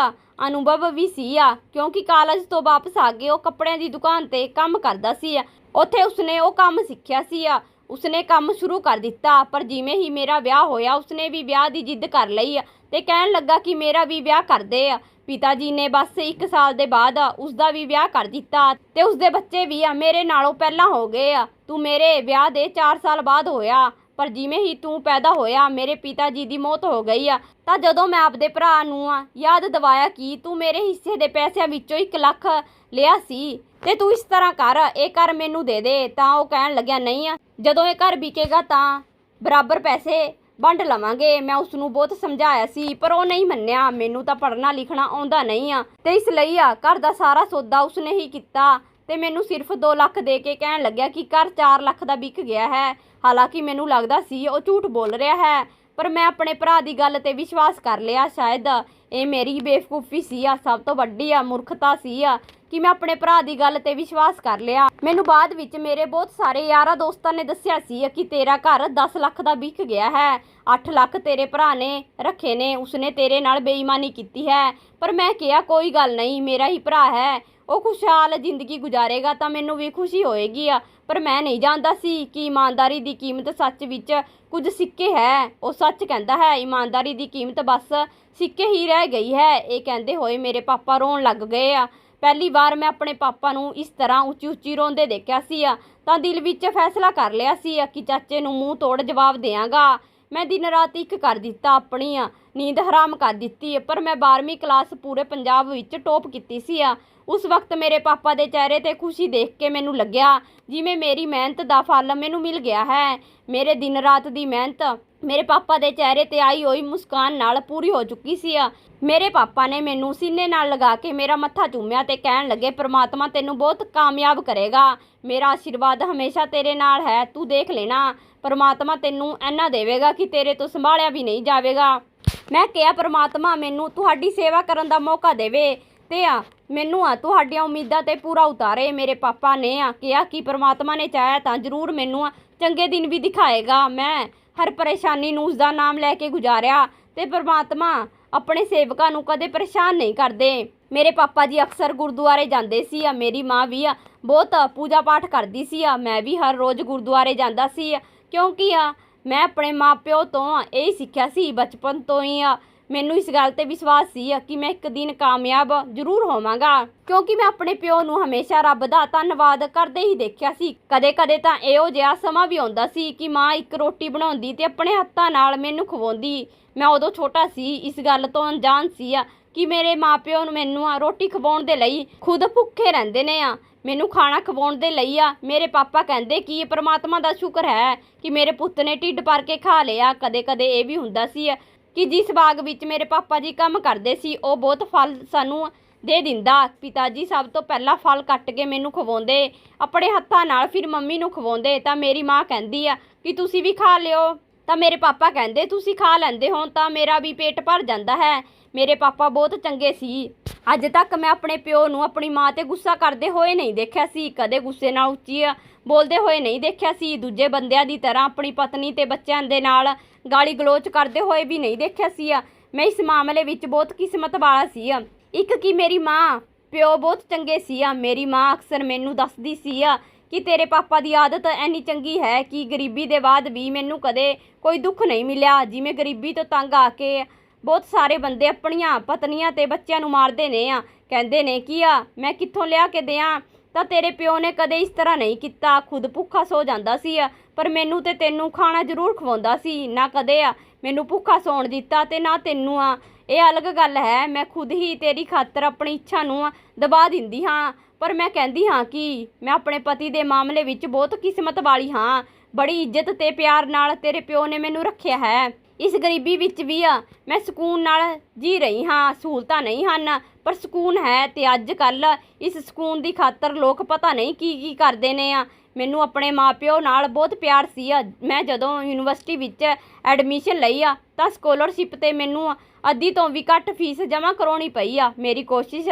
[SPEAKER 1] ਅਨੁਭਵ ਵੀ ਸੀ ਆ, ਕਿਉਂਕਿ ਕਾਲਜ ਤੋਂ ਵਾਪਸ ਆ ਕੇ ਉਹ ਕੱਪੜਿਆਂ ਦੀ ਦੁਕਾਨ ਤੇ ਕੰਮ ਕਰਦਾ ਸੀ ਉੱਥੇ ਉਸਨੇ ਉਹ ਕੰਮ ਸਿੱਖਿਆ ਸੀ ਆ। ਉਸਨੇ ਕੰਮ ਸ਼ੁਰੂ ਕਰ ਦਿੱਤਾ, ਪਰ ਜਿਵੇਂ ਹੀ ਮੇਰਾ ਵਿਆਹ ਹੋਇਆ, ਉਸਨੇ ਵੀ ਵਿਆਹ ਦੀ ਜਿੱਦ ਕਰ ਲਈ ਆ ਤੇ ਕਹਿਣ ਲੱਗਾ ਕਿ ਮੇਰਾ ਵੀ ਵਿਆਹ ਕਰਦੇ ਆ। ਪਿਤਾ ਜੀ ਨੇ ਬਸ 1 ਸਾਲ ਦੇ ਬਾਅਦ ਉਸਦਾ ਵੀ ਵਿਆਹ ਕਰ ਦਿੱਤਾ ਤੇ ਉਸਦੇ ਬੱਚੇ ਵੀ ਆ, ਮੇਰੇ ਨਾਲੋਂ ਪਹਿਲਾਂ ਹੋ ਗਏ ਆ। ਤੂੰ ਮੇਰੇ ਵਿਆਹ ਦੇ 4 ਸਾਲ ਬਾਅਦ ਹੋਇਆ। ਪਰ ਜਿਵੇਂ ਹੀ ਤੂੰ ਪੈਦਾ ਹੋਇਆ, ਮੇਰੇ ਪਿਤਾ ਜੀ ਦੀ ਮੌਤ ਹੋ ਗਈ ਆ, ਤਾਂ ਜਦੋਂ ਮੈਂ ਆਪਦੇ ਭਰਾ ਨੂੰ ਆ, ਯਾਦ ਦਿਵਾਇਆ ਕਿ ਤੂੰ ਮੇਰੇ ਹਿੱਸੇ ਦੇ ਪੈਸਿਆਂ ਵਿੱਚੋਂ 1 ਲੱਖ ਲਿਆ ਸੀ ਤੇ ਤੂੰ ਇਸ ਤਰ੍ਹਾਂ ਕਰ, ਇਹ ਘਰ ਮੈਨੂੰ ਦੇ ਦੇ, ਤਾਂ ਉਹ ਕਹਿਣ ਲੱਗਿਆ, ਨਹੀਂ ਆ, ਜਦੋਂ ਇਹ ਘਰ ਵਿਕੇਗਾ ਤਾਂ ਬਰਾਬਰ ਪੈਸੇ ਵੰਡ ਲਵਾਂਗੇ। ਮੈਂ ਉਸ ਨੂੰ ਬਹੁਤ ਸਮਝਾਇਆ ਸੀ, ਪਰ ਉਹ ਨਹੀਂ ਮੰਨਿਆ। ਮੈਨੂੰ ਤਾਂ ਪੜ੍ਹਨਾ ਲਿਖਣਾ ਆਉਂਦਾ ਨਹੀਂ ਆ, ਤੇ ਇਸ ਲਈ ਆ, ਘਰ ਦਾ ਸਾਰਾ ਸੌਦਾ ਉਸਨੇ ਹੀ ਕੀਤਾ। ਤੇ ਮੈਨੂੰ ਸਿਰਫ 2 ਲੱਖ ਦੇ ਕੇ ਕਹਿਣ ਲੱਗਿਆ ਕਿ ਘਰ 4 ਲੱਖ ਦਾ ਵਿਕ ਗਿਆ ਹੈ। ਹਾਲਾਂਕਿ ਮੈਨੂੰ ਲੱਗਦਾ ਸੀ ਉਹ ਝੂਠ ਬੋਲ ਰਿਹਾ ਹੈ, ਪਰ ਮੈਂ ਆਪਣੇ ਭਰਾ ਦੀ ਗੱਲ ਤੇ ਵਿਸ਼ਵਾਸ ਕਰ ਲਿਆ ਸ਼ਾਇਦ। ਇਹ ਮੇਰੀ ਬੇਵਕੂਫੀ ਸੀ ਆ, ਸਭ ਤੋਂ ਵੱਡੀ ਆ, ਮੂਰਖਤਾ ਸੀ ਆ, ਕਿ ਮੈਂ ਆਪਣੇ ਭਰਾ ਦੀ ਗੱਲ ਤੇ ਵਿਸ਼ਵਾਸ ਕਰ ਲਿਆ। ਮੈਨੂੰ ਬਾਅਦ ਵਿੱਚ ਮੇਰੇ ਬਹੁਤ ਸਾਰੇ ਯਾਰਾਂ ਦੋਸਤਾਂ ਨੇ ਦੱਸਿਆ ਸੀ ਕਿ ਤੇਰਾ ਘਰ 10 ਲੱਖ ਦਾ ਵਿਕ ਗਿਆ ਹੈ 8 ਲੱਖ ਤੇਰੇ ਭਰਾ ਨੇ ਰੱਖੇ ਨੇ, ਉਸਨੇ ਤੇਰੇ ਨਾਲ ਬੇਈਮਾਨੀ ਕੀਤੀ ਹੈ। ਪਰ ਮੈਂ ਕਿਹਾ, ਕੋਈ ਗੱਲ ਨਹੀਂ, ਮੇਰਾ ਹੀ ਭਰਾ ਹੈ। ਉਹ ਖੁਸ਼ਹਾਲ ਜ਼ਿੰਦਗੀ ਗੁਜ਼ਾਰੇਗਾ ਤਾਂ ਮੈਨੂੰ ਵੀ ਖੁਸ਼ੀ ਹੋਏਗੀ ਆ। ਪਰ ਮੈਂ ਨਹੀਂ ਜਾਣਦਾ ਸੀ ਕਿ ਇਮਾਨਦਾਰੀ ਦੀ ਕੀਮਤ ਸੱਚ ਵਿੱਚ ਕੁਝ ਸਿੱਕੇ ਹੈ। ਉਹ ਸੱਚ ਕਹਿੰਦਾ ਹੈ, ਇਮਾਨਦਾਰੀ ਦੀ ਕੀਮਤ ਬਸ ਸਿੱਕੇ ਹੀ ਰਹਿ ਗਈ ਹੈ। ਇਹ ਕਹਿੰਦੇ ਹੋਏ ਮੇਰੇ ਪਾਪਾ ਰੋਣ ਲੱਗ ਗਏ ਆ। ਪਹਿਲੀ ਵਾਰ ਮੈਂ ਆਪਣੇ ਪਾਪਾ ਨੂੰ ਇਸ ਤਰ੍ਹਾਂ ਉੱਚੀ ਉੱਚੀ ਰੋਂਦੇ ਦੇਖਿਆ ਸੀ ਆ। ਤਾਂ ਦਿਲ ਵਿੱਚ ਫੈਸਲਾ ਕਰ ਲਿਆ ਸੀ ਕਿ ਚਾਚੇ ਨੂੰ ਮੂੰਹ ਤੋੜ ਜਵਾਬ ਦੇਵਾਂਗਾ। ਮੈਂ ਦਿਨ ਰਾਤ ਇੱਕ ਕਰ ਦਿੱਤਾ ਆਪਣੀ ਆ। ਨੀਂਦ ਹਰਾਮ ਕਰ ਦਿੱਤੀ ਪਰ ਮੈਂ 12ਵੀਂ ਕਲਾਸ ਪੂਰੇ ਪੰਜਾਬ ਵਿੱਚ ਟੌਪ ਕੀਤੀ ਸੀ ਆ। ਉਸ ਵਕਤ ਮੇਰੇ ਪਾਪਾ ਦੇ ਚਿਹਰੇ ਤੇ ਖੁਸ਼ੀ ਦੇਖ ਕੇ ਮੈਨੂੰ ਲੱਗਿਆ ਜਿਵੇਂ ਮੇਰੀ ਮਿਹਨਤ ਦਾ ਫਲ ਮੈਨੂੰ ਮਿਲ ਗਿਆ ਹੈ। ਮੇਰੇ ਦਿਨ ਰਾਤ ਦੀ ਮਿਹਨਤ ਮੇਰੇ ਪਾਪਾ ਦੇ ਚਿਹਰੇ ਤੇ ਆਈ ਹੋਈ ਮੁਸਕਾਨ ਨਾਲ ਪੂਰੀ ਹੋ ਚੁੱਕੀ ਸੀ। ਮੇਰੇ ਪਾਪਾ ਨੇ ਮੈਨੂੰ ਸੀਨੇ ਨਾਲ ਲਗਾ ਕੇ ਮੇਰਾ ਮੱਥਾ ਚੁੰਮਿਆ ਤੇ ਕਹਿਣ ਲੱਗੇ, ਪ੍ਰਮਾਤਮਾ ਤੈਨੂੰ ਬਹੁਤ ਕਾਮਯਾਬ ਕਰੇਗਾ। ਮੇਰਾ ਆਸ਼ੀਰਵਾਦ ਹਮੇਸ਼ਾ ਤੇਰੇ ਨਾਲ ਹੈ। ਤੂੰ ਦੇਖ ਲੈਣਾ। ਪ੍ਰਮਾਤਮਾ ਤੈਨੂੰ ਐਨਾ ਦੇਵੇਗਾ ਕਿ ਤੇਰੇ ਤੋਂ ਸੰਭਾਲਿਆ ਵੀ ਨਹੀਂ ਜਾਵੇਗਾ। ਮੈਂ ਕਿਹਾ, ਪ੍ਰਮਾਤਮਾ, ਮੈਨੂੰ ਤੁਹਾਡੀ ਸੇਵਾ ਕਰਨ ਦਾ ਮੌਕਾ ਦੇਵੇ। ਤੇ ਆ। ਮੈਨੂੰ ਆ ਤੁਹਾਡੀਆਂ ਉਮੀਦਾਂ ਤੇ ਪੂਰਾ ਉਤਾਰੇ ਮੇਰੇ ਪਾਪਾ ਨੇ ਆ, ਕਿਹਾ ਕਿ ਪ੍ਰਮਾਤਮਾ ਨੇ ਚਾਹਿਆ ਤਾਂ ਜ਼ਰੂਰ ਮੈਨੂੰ ਆ ਚੰਗੇ ਦਿਨ ਵੀ ਦਿਖਾਏਗਾ। ਮੈਂ ਹਰ ਪਰੇਸ਼ਾਨੀ ਨੂੰ ਉਸ ਦਾ ਨਾਮ ਲੈ ਕੇ ਗੁਜ਼ਾਰਿਆ ਤੇ ਪ੍ਰਮਾਤਮਾ ਆਪਣੇ ਸੇਵਕਾਂ ਨੂੰ ਕਦੇ ਪਰੇਸ਼ਾਨ ਨਹੀਂ ਕਰਦੇ। ਮੇਰੇ ਪਾਪਾ ਜੀ ਅਕਸਰ ਗੁਰਦੁਆਰੇ ਜਾਂਦੇ ਸੀ ਆ, ਮੇਰੀ ਮਾਂ ਵੀ ਆ, ਬਹੁਤ ਪੂਜਾ ਪਾਠ ਕਰਦੀ ਸੀ ਆ, ਮੈਂ ਵੀ ਹਰ ਰੋਜ਼ ਗੁਰਦੁਆਰੇ ਜਾਂਦਾ ਸੀ ਕਿਉਂਕਿ ਆ, ਮੈਂ ਆਪਣੇ ਮਾਪਿਓ ਤੋਂ ਆ, ਇਹ ਸਿੱਖਿਆ ਸੀ ਬਚਪਨ ਤੋਂ ਹੀ ਆ। ਮੈਨੂੰ ਇਸ ਗੱਲ ਤੇ ਵਿਸ਼ਵਾਸ ਸੀ ਕਿ ਮੈਂ ਇੱਕ ਦਿਨ ਕਾਮਯਾਬ ਜ਼ਰੂਰ ਹੋਵਾਂਗਾ, ਕਿਉਂਕਿ ਮੈਂ ਆਪਣੇ ਪਿਓ ਨੂੰ ਹਮੇਸ਼ਾ ਰੱਬ ਦਾ ਧੰਨਵਾਦ ਕਰਦੇ ਹੀ ਦੇਖਿਆ ਸੀ। ਕਦੇ-ਕਦੇ ਤਾਂ ਇਹੋ ਜਿਹਾ ਸਮਾਂ ਵੀ ਆਉਂਦਾ ਸੀ ਕਿ ਮਾਂ ਇੱਕ ਰੋਟੀ ਬਣਾਉਂਦੀ ਤੇ ਆਪਣੇ ਹੱਥਾਂ ਨਾਲ ਮੈਨੂੰ ਖਵਾਉਂਦੀ। ਮੈਂ ਉਦੋਂ ਛੋਟਾ ਸੀ, ਇਸ ਗੱਲ ਤੋਂ ਅਣਜਾਣ ਸੀ ਆ ਕਿ ਮੇਰੇ ਮਾਪਿਓ ਨੂੰ ਮੈਨੂੰ ਆ ਰੋਟੀ ਖਵਾਉਣ ਦੇ ਲਈ ਖੁਦ ਭੁੱਖੇ ਰਹਿੰਦੇ ਨੇ ਆ। ਮੈਨੂੰ ਖਾਣਾ ਖਵਾਉਣ ਦੇ ਲਈ ਆ, ਮੇਰੇ ਪਾਪਾ ਕਹਿੰਦੇ ਕਿ ਇਹ ਪ੍ਰਮਾਤਮਾ ਦਾ ਸ਼ੁਕਰ ਹੈ ਕਿ ਮੇਰੇ ਪੁੱਤ ਨੇ ਢਿੱਡ ਭਰ ਕੇ ਖਾ ਲਿਆ। ਕਦੇ-ਕਦੇ ਇਹ ਵੀ ਹੁੰਦਾ ਸੀ ਕਿ ਜਿਸ ਬਾਗ ਵਿੱਚ ਮੇਰੇ ਪਾਪਾ ਜੀ ਕੰਮ ਕਰਦੇ ਸੀ, ਉਹ ਬਹੁਤ ਫਲ ਸਾਨੂੰ ਦੇ ਦਿੰਦਾ। ਪਿਤਾ ਜੀ ਸਭ ਤੋਂ ਪਹਿਲਾਂ ਫਲ ਕੱਟ ਕੇ ਮੈਨੂੰ ਖਵਾਉਂਦੇ, ਆਪਣੇ ਹੱਥਾਂ ਨਾਲ ਫਿਰ ਮੰਮੀ ਨੂੰ ਖਵਾਉਂਦੇ, ਤਾਂ ਮੇਰੀ ਮਾਂ ਕਹਿੰਦੀ ਆ ਕਿ ਤੁਸੀਂ ਵੀ ਖਾ ਲਿਓ। ਤਾਂ ਮੇਰੇ ਪਾਪਾ ਕਹਿੰਦੇ, ਤੁਸੀਂ ਖਾ ਲੈਂਦੇ ਹੋ ਤਾਂ ਮੇਰਾ ਵੀ ਪੇਟ ਭਰ ਜਾਂਦਾ ਹੈ। ਮੇਰੇ ਪਾਪਾ ਬਹੁਤ ਚੰਗੇ ਸੀ। ਅੱਜ ਤੱਕ ਮੈਂ ਆਪਣੇ ਪਿਓ ਨੂੰ ਆਪਣੀ ਮਾਂ ਤੇ ਗੁੱਸਾ ਕਰਦੇ ਹੋਏ ਨਹੀਂ ਦੇਖਿਆ ਸੀ। ਕਦੇ ਗੁੱਸੇ ਨਾਲ ਉੱਚੀ ਬੋਲਦੇ ਹੋਏ ਨਹੀਂ ਦੇਖਿਆ ਸੀ। ਦੂਜੇ ਬੰਦਿਆਂ ਦੀ ਤਰ੍ਹਾਂ ਆਪਣੀ ਪਤਨੀ ਤੇ ਬੱਚਿਆਂ ਦੇ ਨਾਲ ਗਾਲੀ ਗਲੋਚ ਕਰਦੇ ਹੋਏ ਵੀ ਨਹੀਂ ਦੇਖਿਆ ਸੀ। ਮੈਂ ਇਸ ਮਾਮਲੇ ਵਿੱਚ ਬਹੁਤ ਕਿਸਮਤ ਵਾਲਾ ਸੀ। ਇੱਕ ਕਿ ਮੇਰੀ ਮਾਂ, ਪਿਓ ਬਹੁਤ ਚੰਗੇ ਸੀ। ਆ ਮੇਰੀ ਮਾਂ ਅਕਸਰ ਮੈਨੂੰ ਦੱਸਦੀ ਸੀ ਆ ਕਿ ਤੇਰੇ ਪਾਪਾ ਦੀ ਆਦਤ ਐਨੀ ਚੰਗੀ ਹੈ ਕਿ ਗਰੀਬੀ ਦੇ ਬਾਅਦ ਵੀ ਮੈਨੂੰ ਕਦੇ ਕੋਈ ਦੁੱਖ ਨਹੀਂ ਮਿਲਿਆ। ਜਿਵੇਂ ਗਰੀਬੀ ਤੋਂ ਤੰਗ ਆ ਕੇ ਬਹੁਤ ਸਾਰੇ ਬੰਦੇ ਆਪਣੀਆਂ ਪਤਨੀਆਂ ਤੇ ਬੱਚਿਆਂ ਨੂੰ ਮਾਰਦੇ ਨੇ ਆ। ਕਹਿੰਦੇ ਨੇ, ਕੀ ਆ? ਮੈਂ ਕਿੱਥੋਂ ਲਿਆ ਕੇ ਦਿਆਂ? ਤਾਂ ਤੇਰੇ ਪਿਓ ਨੇ ਕਦੇ ਇਸ ਤਰ੍ਹਾਂ ਨਹੀਂ ਕੀਤਾ। ਖੁਦ ਭੁੱਖਾ ਸੋ ਜਾਂਦਾ ਸੀ ਪਰ ਮੈਨੂੰ ਤੇ ਤੈਨੂੰ ਖਾਣਾ ਜ਼ਰੂਰ ਖਵਾਉਂਦਾ ਸੀ। ਨਾ ਕਦੇ ਆ ਮੈਨੂੰ ਭੁੱਖਾ ਸੌਣ ਦਿੱਤਾ ਤੇ ਨਾ ਤੈਨੂੰ ਆ। ਇਹ ਅਲੱਗ ਗੱਲ ਹੈ। ਮੈਂ ਖੁਦ ਹੀ ਤੇਰੀ ਖਾਤਰ ਆਪਣੀ ਇੱਛਾ ਨੂੰ ਦਬਾ ਦਿੰਦੀ ਹਾਂ। ਪਰ ਮੈਂ ਕਹਿੰਦੀ ਹਾਂ ਕਿ ਮੈਂ ਆਪਣੇ ਪਤੀ ਦੇ ਮਾਮਲੇ ਵਿੱਚ ਬਹੁਤ ਕਿਸਮਤ ਵਾਲੀ ਹਾਂ। ਬੜੀ ਇੱਜ਼ਤ ਤੇ ਪਿਆਰ ਨਾਲ ਤੇਰੇ ਪਿਓ ਨੇ ਮੈਨੂੰ ਰੱਖਿਆ ਹੈ। ਇਸ ਗਰੀਬੀ ਵਿੱਚ ਵੀ ਆ। ਮੈਂ ਸਕੂਨ ਨਾਲ ਜੀ ਰਹੀ ਹਾਂ, ਸਹੂਲਤਾਂ ਨਹੀਂ ਹਨ, ਪਰ ਸਕੂਨ ਹੈ ਤੇ ਅੱਜ ਕੱਲ ਇਸ ਸਕੂਨ ਦੀ ਖਾਤਰ ਲੋਕ ਪਤਾ ਨਹੀਂ ਕੀ ਕੀ ਕਰਦੇ ਨੇ ਆ। ਮੈਨੂੰ ਆਪਣੇ ਮਾਪਿਓ ਨਾਲ ਬਹੁਤ ਪਿਆਰ ਸੀ ਆ। ਮੈਂ ਜਦੋਂ ਯੂਨੀਵਰਸਿਟੀ ਵਿੱਚ ਐਡਮਿਸ਼ਨ ਲਈ ਆ, ਤਾਂ ਸਕਾਲਰਸ਼ਿਪ ਤੇ ਮੈਨੂੰ ਅੱਧੀ ਤੋਂ ਵੀ ਘੱਟ ਫੀਸ ਜਮ੍ਹਾਂ ਕਰਾਉਣੀ ਪਈ ਆ। ਮੇਰੀ ਕੋਸ਼ਿਸ਼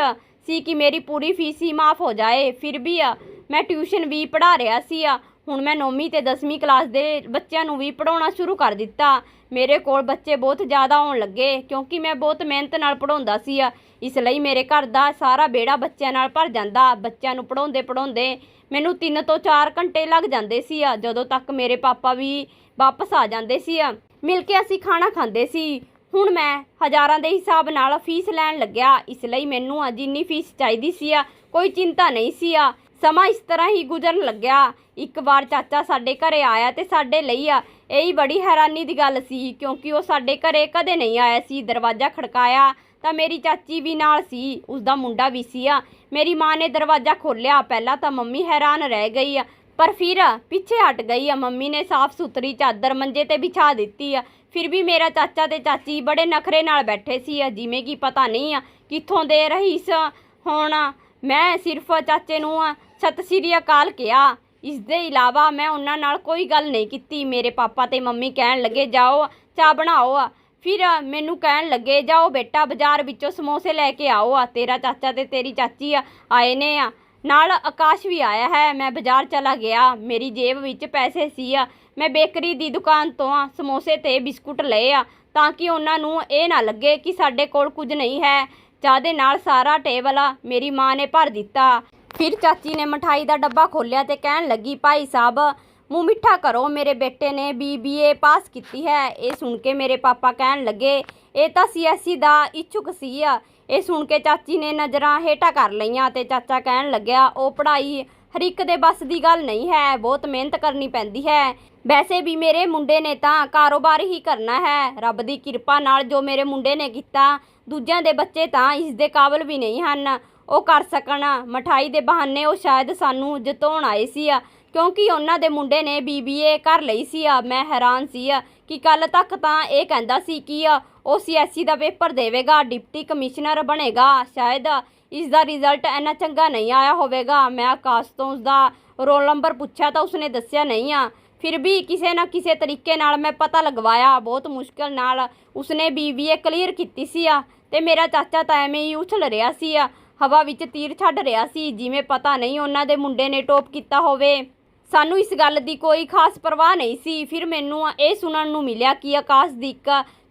[SPEAKER 1] ਸੀ ਕਿ ਮੇਰੀ ਪੂਰੀ ਫੀਸ ਹੀ ਮਾਫ ਹੋ ਜਾਏ। ਫਿਰ ਵੀ ਆ, ਮੈਂ ਟਿਊਸ਼ਨ ਵੀ ਪੜ੍ਹਾ ਰਿਹਾ ਸੀ ਆ। ਹੁਣ ਮੈਂ 9ਵੀਂ ਤੇ 10ਵੀਂ ਕਲਾਸ ਦੇ ਬੱਚਿਆਂ ਨੂੰ ਵੀ ਪੜਾਉਣਾ ਸ਼ੁਰੂ ਕਰ ਦਿੱਤਾ। ਮੇਰੇ ਕੋਲ ਬੱਚੇ ਬਹੁਤ ਜ਼ਿਆਦਾ ਆਉਣ ਲੱਗੇ, ਕਿਉਂਕਿ ਮੈਂ ਬਹੁਤ ਮਿਹਨਤ ਨਾਲ ਪੜਾਉਂਦਾ ਸੀ ਇਸ ਲਈ ਮੇਰੇ ਘਰ ਦਾ ਸਾਰਾ ਬੇੜਾ ਬੱਚਿਆਂ ਨਾਲ ਭਰ ਜਾਂਦਾ, ਬੱਚਿਆਂ ਨੂੰ ਪੜਾਉਂਦੇ ਪੜਾਉਂਦੇ ਮੈਨੂੰ 3 ਤੋਂ 4 ਘੰਟੇ ਲੱਗ ਜਾਂਦੇ ਸੀ ਆ, ਜਦੋਂ ਤੱਕ ਮੇਰੇ ਪਾਪਾ ਵੀ ਵਾਪਸ ਆ ਜਾਂਦੇ ਸੀ ਆ। ਮਿਲ ਕੇ ਅਸੀਂ ਖਾਣਾ ਖਾਂਦੇ ਸੀ। ਹੁਣ ਮੈਂ ਹਜ਼ਾਰਾਂ ਦੇ ਹਿਸਾਬ ਨਾਲ ਫੀਸ ਲੈਣ ਲੱਗਿਆ, ਇਸ ਲਈ ਮੈਨੂੰ ਅੱਜ ਇੰਨੀ ਫੀਸ ਚਾਹੀਦੀ ਸੀ ਆ, ਕੋਈ ਚਿੰਤਾ ਨਹੀਂ ਸੀ ਆ। ਸਮਾਂ ਇਸ ਤਰ੍ਹਾਂ ਹੀ ਗੁਜ਼ਰਨ ਲੱਗਿਆ। ਇੱਕ ਵਾਰ ਚਾਚਾ ਸਾਡੇ ਘਰੇ ਆਇਆ ਤੇ ਸਾਡੇ ਲਈ ਆ ਇਹੀ ਬੜੀ ਹੈਰਾਨੀ ਦੀ ਗੱਲ ਸੀ, ਕਿਉਂਕਿ ਉਹ ਸਾਡੇ ਘਰੇ ਕਦੇ ਨਹੀਂ ਆਇਆ ਸੀ, ਦਰਵਾਜ਼ਾ ਖੜਕਾਇਆ ਤਾਂ ਮੇਰੀ ਚਾਚੀ ਵੀ ਨਾਲ ਸੀ ਉਸ ਦਾ ਮੁੰਡਾ ਵੀ ਸੀ ਆ। ਮੇਰੀ ਮਾਂ ਨੇ ਦਰਵਾਜ਼ਾ ਖੋਲ੍ਹਿਆ, ਪਹਿਲਾਂ ਤਾਂ ਮੰਮੀ ਹੈਰਾਨ ਰਹਿ ਗਈ ਆ, ਪਰ ਫਿਰ ਪਿੱਛੇ ਹਟ ਗਈ ਆ। ਮੰਮੀ ਨੇ ਸਾਫ਼ ਸੁਥਰੀ ਚਾਦਰ ਮੰਜੇ ਤੇ ਵਿਛਾ ਦਿੱਤੀ ਆ। ਫਿਰ ਵੀ ਮੇਰਾ ਚਾਚਾ ਤੇ ਚਾਚੀ ਬੜੇ ਨਖਰੇ ਨਾਲ ਬੈਠੇ ਸੀ ਆ, ਜਿਵੇਂ ਕਿ ਪਤਾ ਨਹੀਂ ਆ ਕਿੱਥੋਂ ਦੇ ਰਹੀਸ ਹੁਣ। ਮੈਂ ਸਿਰਫ ਚਾਚੇ ਨੂੰ ਸਤਿ ਸ੍ਰੀ ਅਕਾਲ ਕਿਹਾ। ਇਸ ਦੇ ਇਲਾਵਾ ਮੈਂ ਉਹਨਾਂ ਨਾਲ ਕੋਈ ਗੱਲ ਨਹੀਂ ਕੀਤੀ। ਮੇਰੇ ਪਾਪਾ ਤੇ ਮੰਮੀ ਕਹਿਣ ਲੱਗੇ, ਜਾਓ, ਚਾਹ ਬਣਾਓ ਆ। ਫਿਰ ਮੈਨੂੰ ਕਹਿਣ ਲੱਗੇ, ਜਾਓ ਬੇਟਾ, ਬਾਜ਼ਾਰ ਵਿੱਚੋਂ ਸਮੋਸੇ ਲੈ ਕੇ ਆਓ ਆ। ਤੇਰਾ ਚਾਚਾ ਤੇ ਤੇਰੀ ਚਾਚੀ ਆਏ ਨੇ ਆ। ਨਾਲ ਆਕਾਸ਼ ਵੀ ਆਇਆ ਹੈ। ਮੈਂ ਬਾਜ਼ਾਰ ਚਲਾ ਗਿਆ। ਮੇਰੀ ਜੇਬ ਵਿੱਚ ਪੈਸੇ ਸੀ ਆ। ਮੈਂ ਬੇਕਰੀ ਦੀ ਦੁਕਾਨ ਤੋਂ ਆ, ਸਮੋਸੇ ਤੇ ਬਿਸਕੁਟ ਲਏ ਆ, ਤਾਂ ਕਿ ਉਹਨਾਂ ਨੂੰ ਇਹ ਨਾ ਲੱਗੇ ਕਿ ਸਾਡੇ ਕੋਲ ਕੁਝ ਨਹੀਂ ਹੈ। ਚਾਹ ਦੇ ਨਾਲ ਸਾਰਾ ਟੇਬਲ ਆ, ਮੇਰੀ ਮਾਂ ਨੇ ਭਰ ਦਿੱਤਾ। ਫਿਰ ਚਾਚੀ ਨੇ ਮਠਾਈ ਦਾ ਡੱਬਾ ਖੋਲ੍ਹਿਆ ਤੇ ਕਹਿਣ ਲੱਗੀ, ਭਾਈ ਸਾਹਿਬ, ਮੂੰਹ ਮਿੱਠਾ ਕਰੋ, ਮੇਰੇ ਬੇਟੇ ਨੇ ਬੀਬੀਏ ਪਾਸ ਕੀਤੀ ਹੈ। ਇਹ ਸੁਣ ਕੇ ਮੇਰੇ ਪਾਪਾ ਕਹਿਣ ਲੱਗੇ, ਇਹ ਤਾਂ ਸੀਐਸਸੀ ਦਾ ਇੱਛੁਕ ਸੀ ਆ। ਇਹ ਸੁਣ ਕੇ ਚਾਚੀ ਨੇ ਨਜ਼ਰਾਂ ਹੇਠਾਂ ਕਰ ਲਈਆਂ ਤੇ ਚਾਚਾ ਕਹਿਣ ਲੱਗਿਆ, ਉਹ ਪੜ੍ਹਾਈ ਹਰ ਇੱਕ ਦੇ ਬਸ ਦੀ ਗੱਲ ਨਹੀਂ ਹੈ, ਬਹੁਤ ਮਿਹਨਤ ਕਰਨੀ ਪੈਂਦੀ ਹੈ। ਵੈਸੇ ਵੀ ਮੇਰੇ ਮੁੰਡੇ ਨੇ ਤਾਂ ਕਾਰੋਬਾਰ ਹੀ ਕਰਨਾ ਹੈ। ਰੱਬ ਦੀ ਕਿਰਪਾ ਨਾਲ ਜੋ ਮੇਰੇ ਮੁੰਡੇ ਨੇ ਕੀਤਾ, ਦੂਜਿਆਂ ਦੇ ਬੱਚੇ ਤਾਂ ਇਸ ਦੇ ਕਾਬਲ ਵੀ ਨਹੀਂ ਹਨ। ਉਹ ਕਰ ਸਕਣ। ਮਠਾਈ ਦੇ ਬਹਾਨੇ ਉਹ ਸ਼ਾਇਦ ਸਾਨੂੰ ਜਿਤਾਉਣ ਆਏ ਸੀ ਆ, ਕਿਉਂਕਿ ਉਹਨਾਂ ਦੇ ਮੁੰਡੇ ਨੇ ਬੀਬੀਏ ਕਰ ਲਈ ਸੀ ਆ। ਮੈਂ ਹੈਰਾਨ ਸੀ ਆ ਕਿ ਕੱਲ ਤੱਕ ਤਾਂ ਇਹ ਕਹਿੰਦਾ ਸੀ ਕਿ ਆ, ਉਹ ਸੀਐਸਸੀ ਦਾ ਪੇਪਰ ਦੇਵੇਗਾ, ਡਿਪਟੀ ਕਮਿਸ਼ਨਰ ਬਣੇਗਾ। ਸ਼ਾਇਦ ਇਸ ਦਾ ਰਿਜ਼ਲਟ ਇੰਨਾ ਚੰਗਾ ਨਹੀਂ ਆਇਆ ਹੋਵੇਗਾ। ਮੈਂ ਆਕਾਸ਼ ਤੋਂ ਉਸਦਾ ਰੋਲ ਨੰਬਰ ਪੁੱਛਿਆ ਤਾਂ ਉਸਨੇ ਦੱਸਿਆ ਨਹੀਂ ਆ। ਫਿਰ ਵੀ ਕਿਸੇ ਨਾ ਕਿਸੇ ਤਰੀਕੇ ਨਾਲ ਮੈਂ ਪਤਾ ਲਗਵਾਇਆ। ਬਹੁਤ ਮੁਸ਼ਕਲ ਨਾਲ ਉਸਨੇ ਬੀਬੀਏ ਕਲੀਅਰ ਕੀਤੀ ਸੀ ਆ ਤੇ ਮੇਰਾ ਚਾਚਾ ਤਾਂ ਐਵੇਂ ਹੀ ਉਛਲ ਰਿਹਾ ਸੀ ਆ। ਹਵਾ ਵਿੱਚ ਤੀਰ ਛੱਡ ਰਿਹਾ ਸੀ। ਜਿਵੇਂ ਪਤਾ ਨਹੀਂ ਉਹਨਾਂ ਦੇ ਮੁੰਡੇ ਨੇ ਟੋਪ ਕੀਤਾ ਹੋਵੇ। ਸਾਨੂੰ ਇਸ ਗੱਲ ਦੀ ਕੋਈ ਖਾਸ ਪਰਵਾਹ ਨਹੀਂ ਸੀ। ਫਿਰ ਮੈਨੂੰ ਇਹ ਸੁਣਨ ਨੂੰ ਮਿਲਿਆ ਕਿ ਆਕਾਸ਼ ਦੀ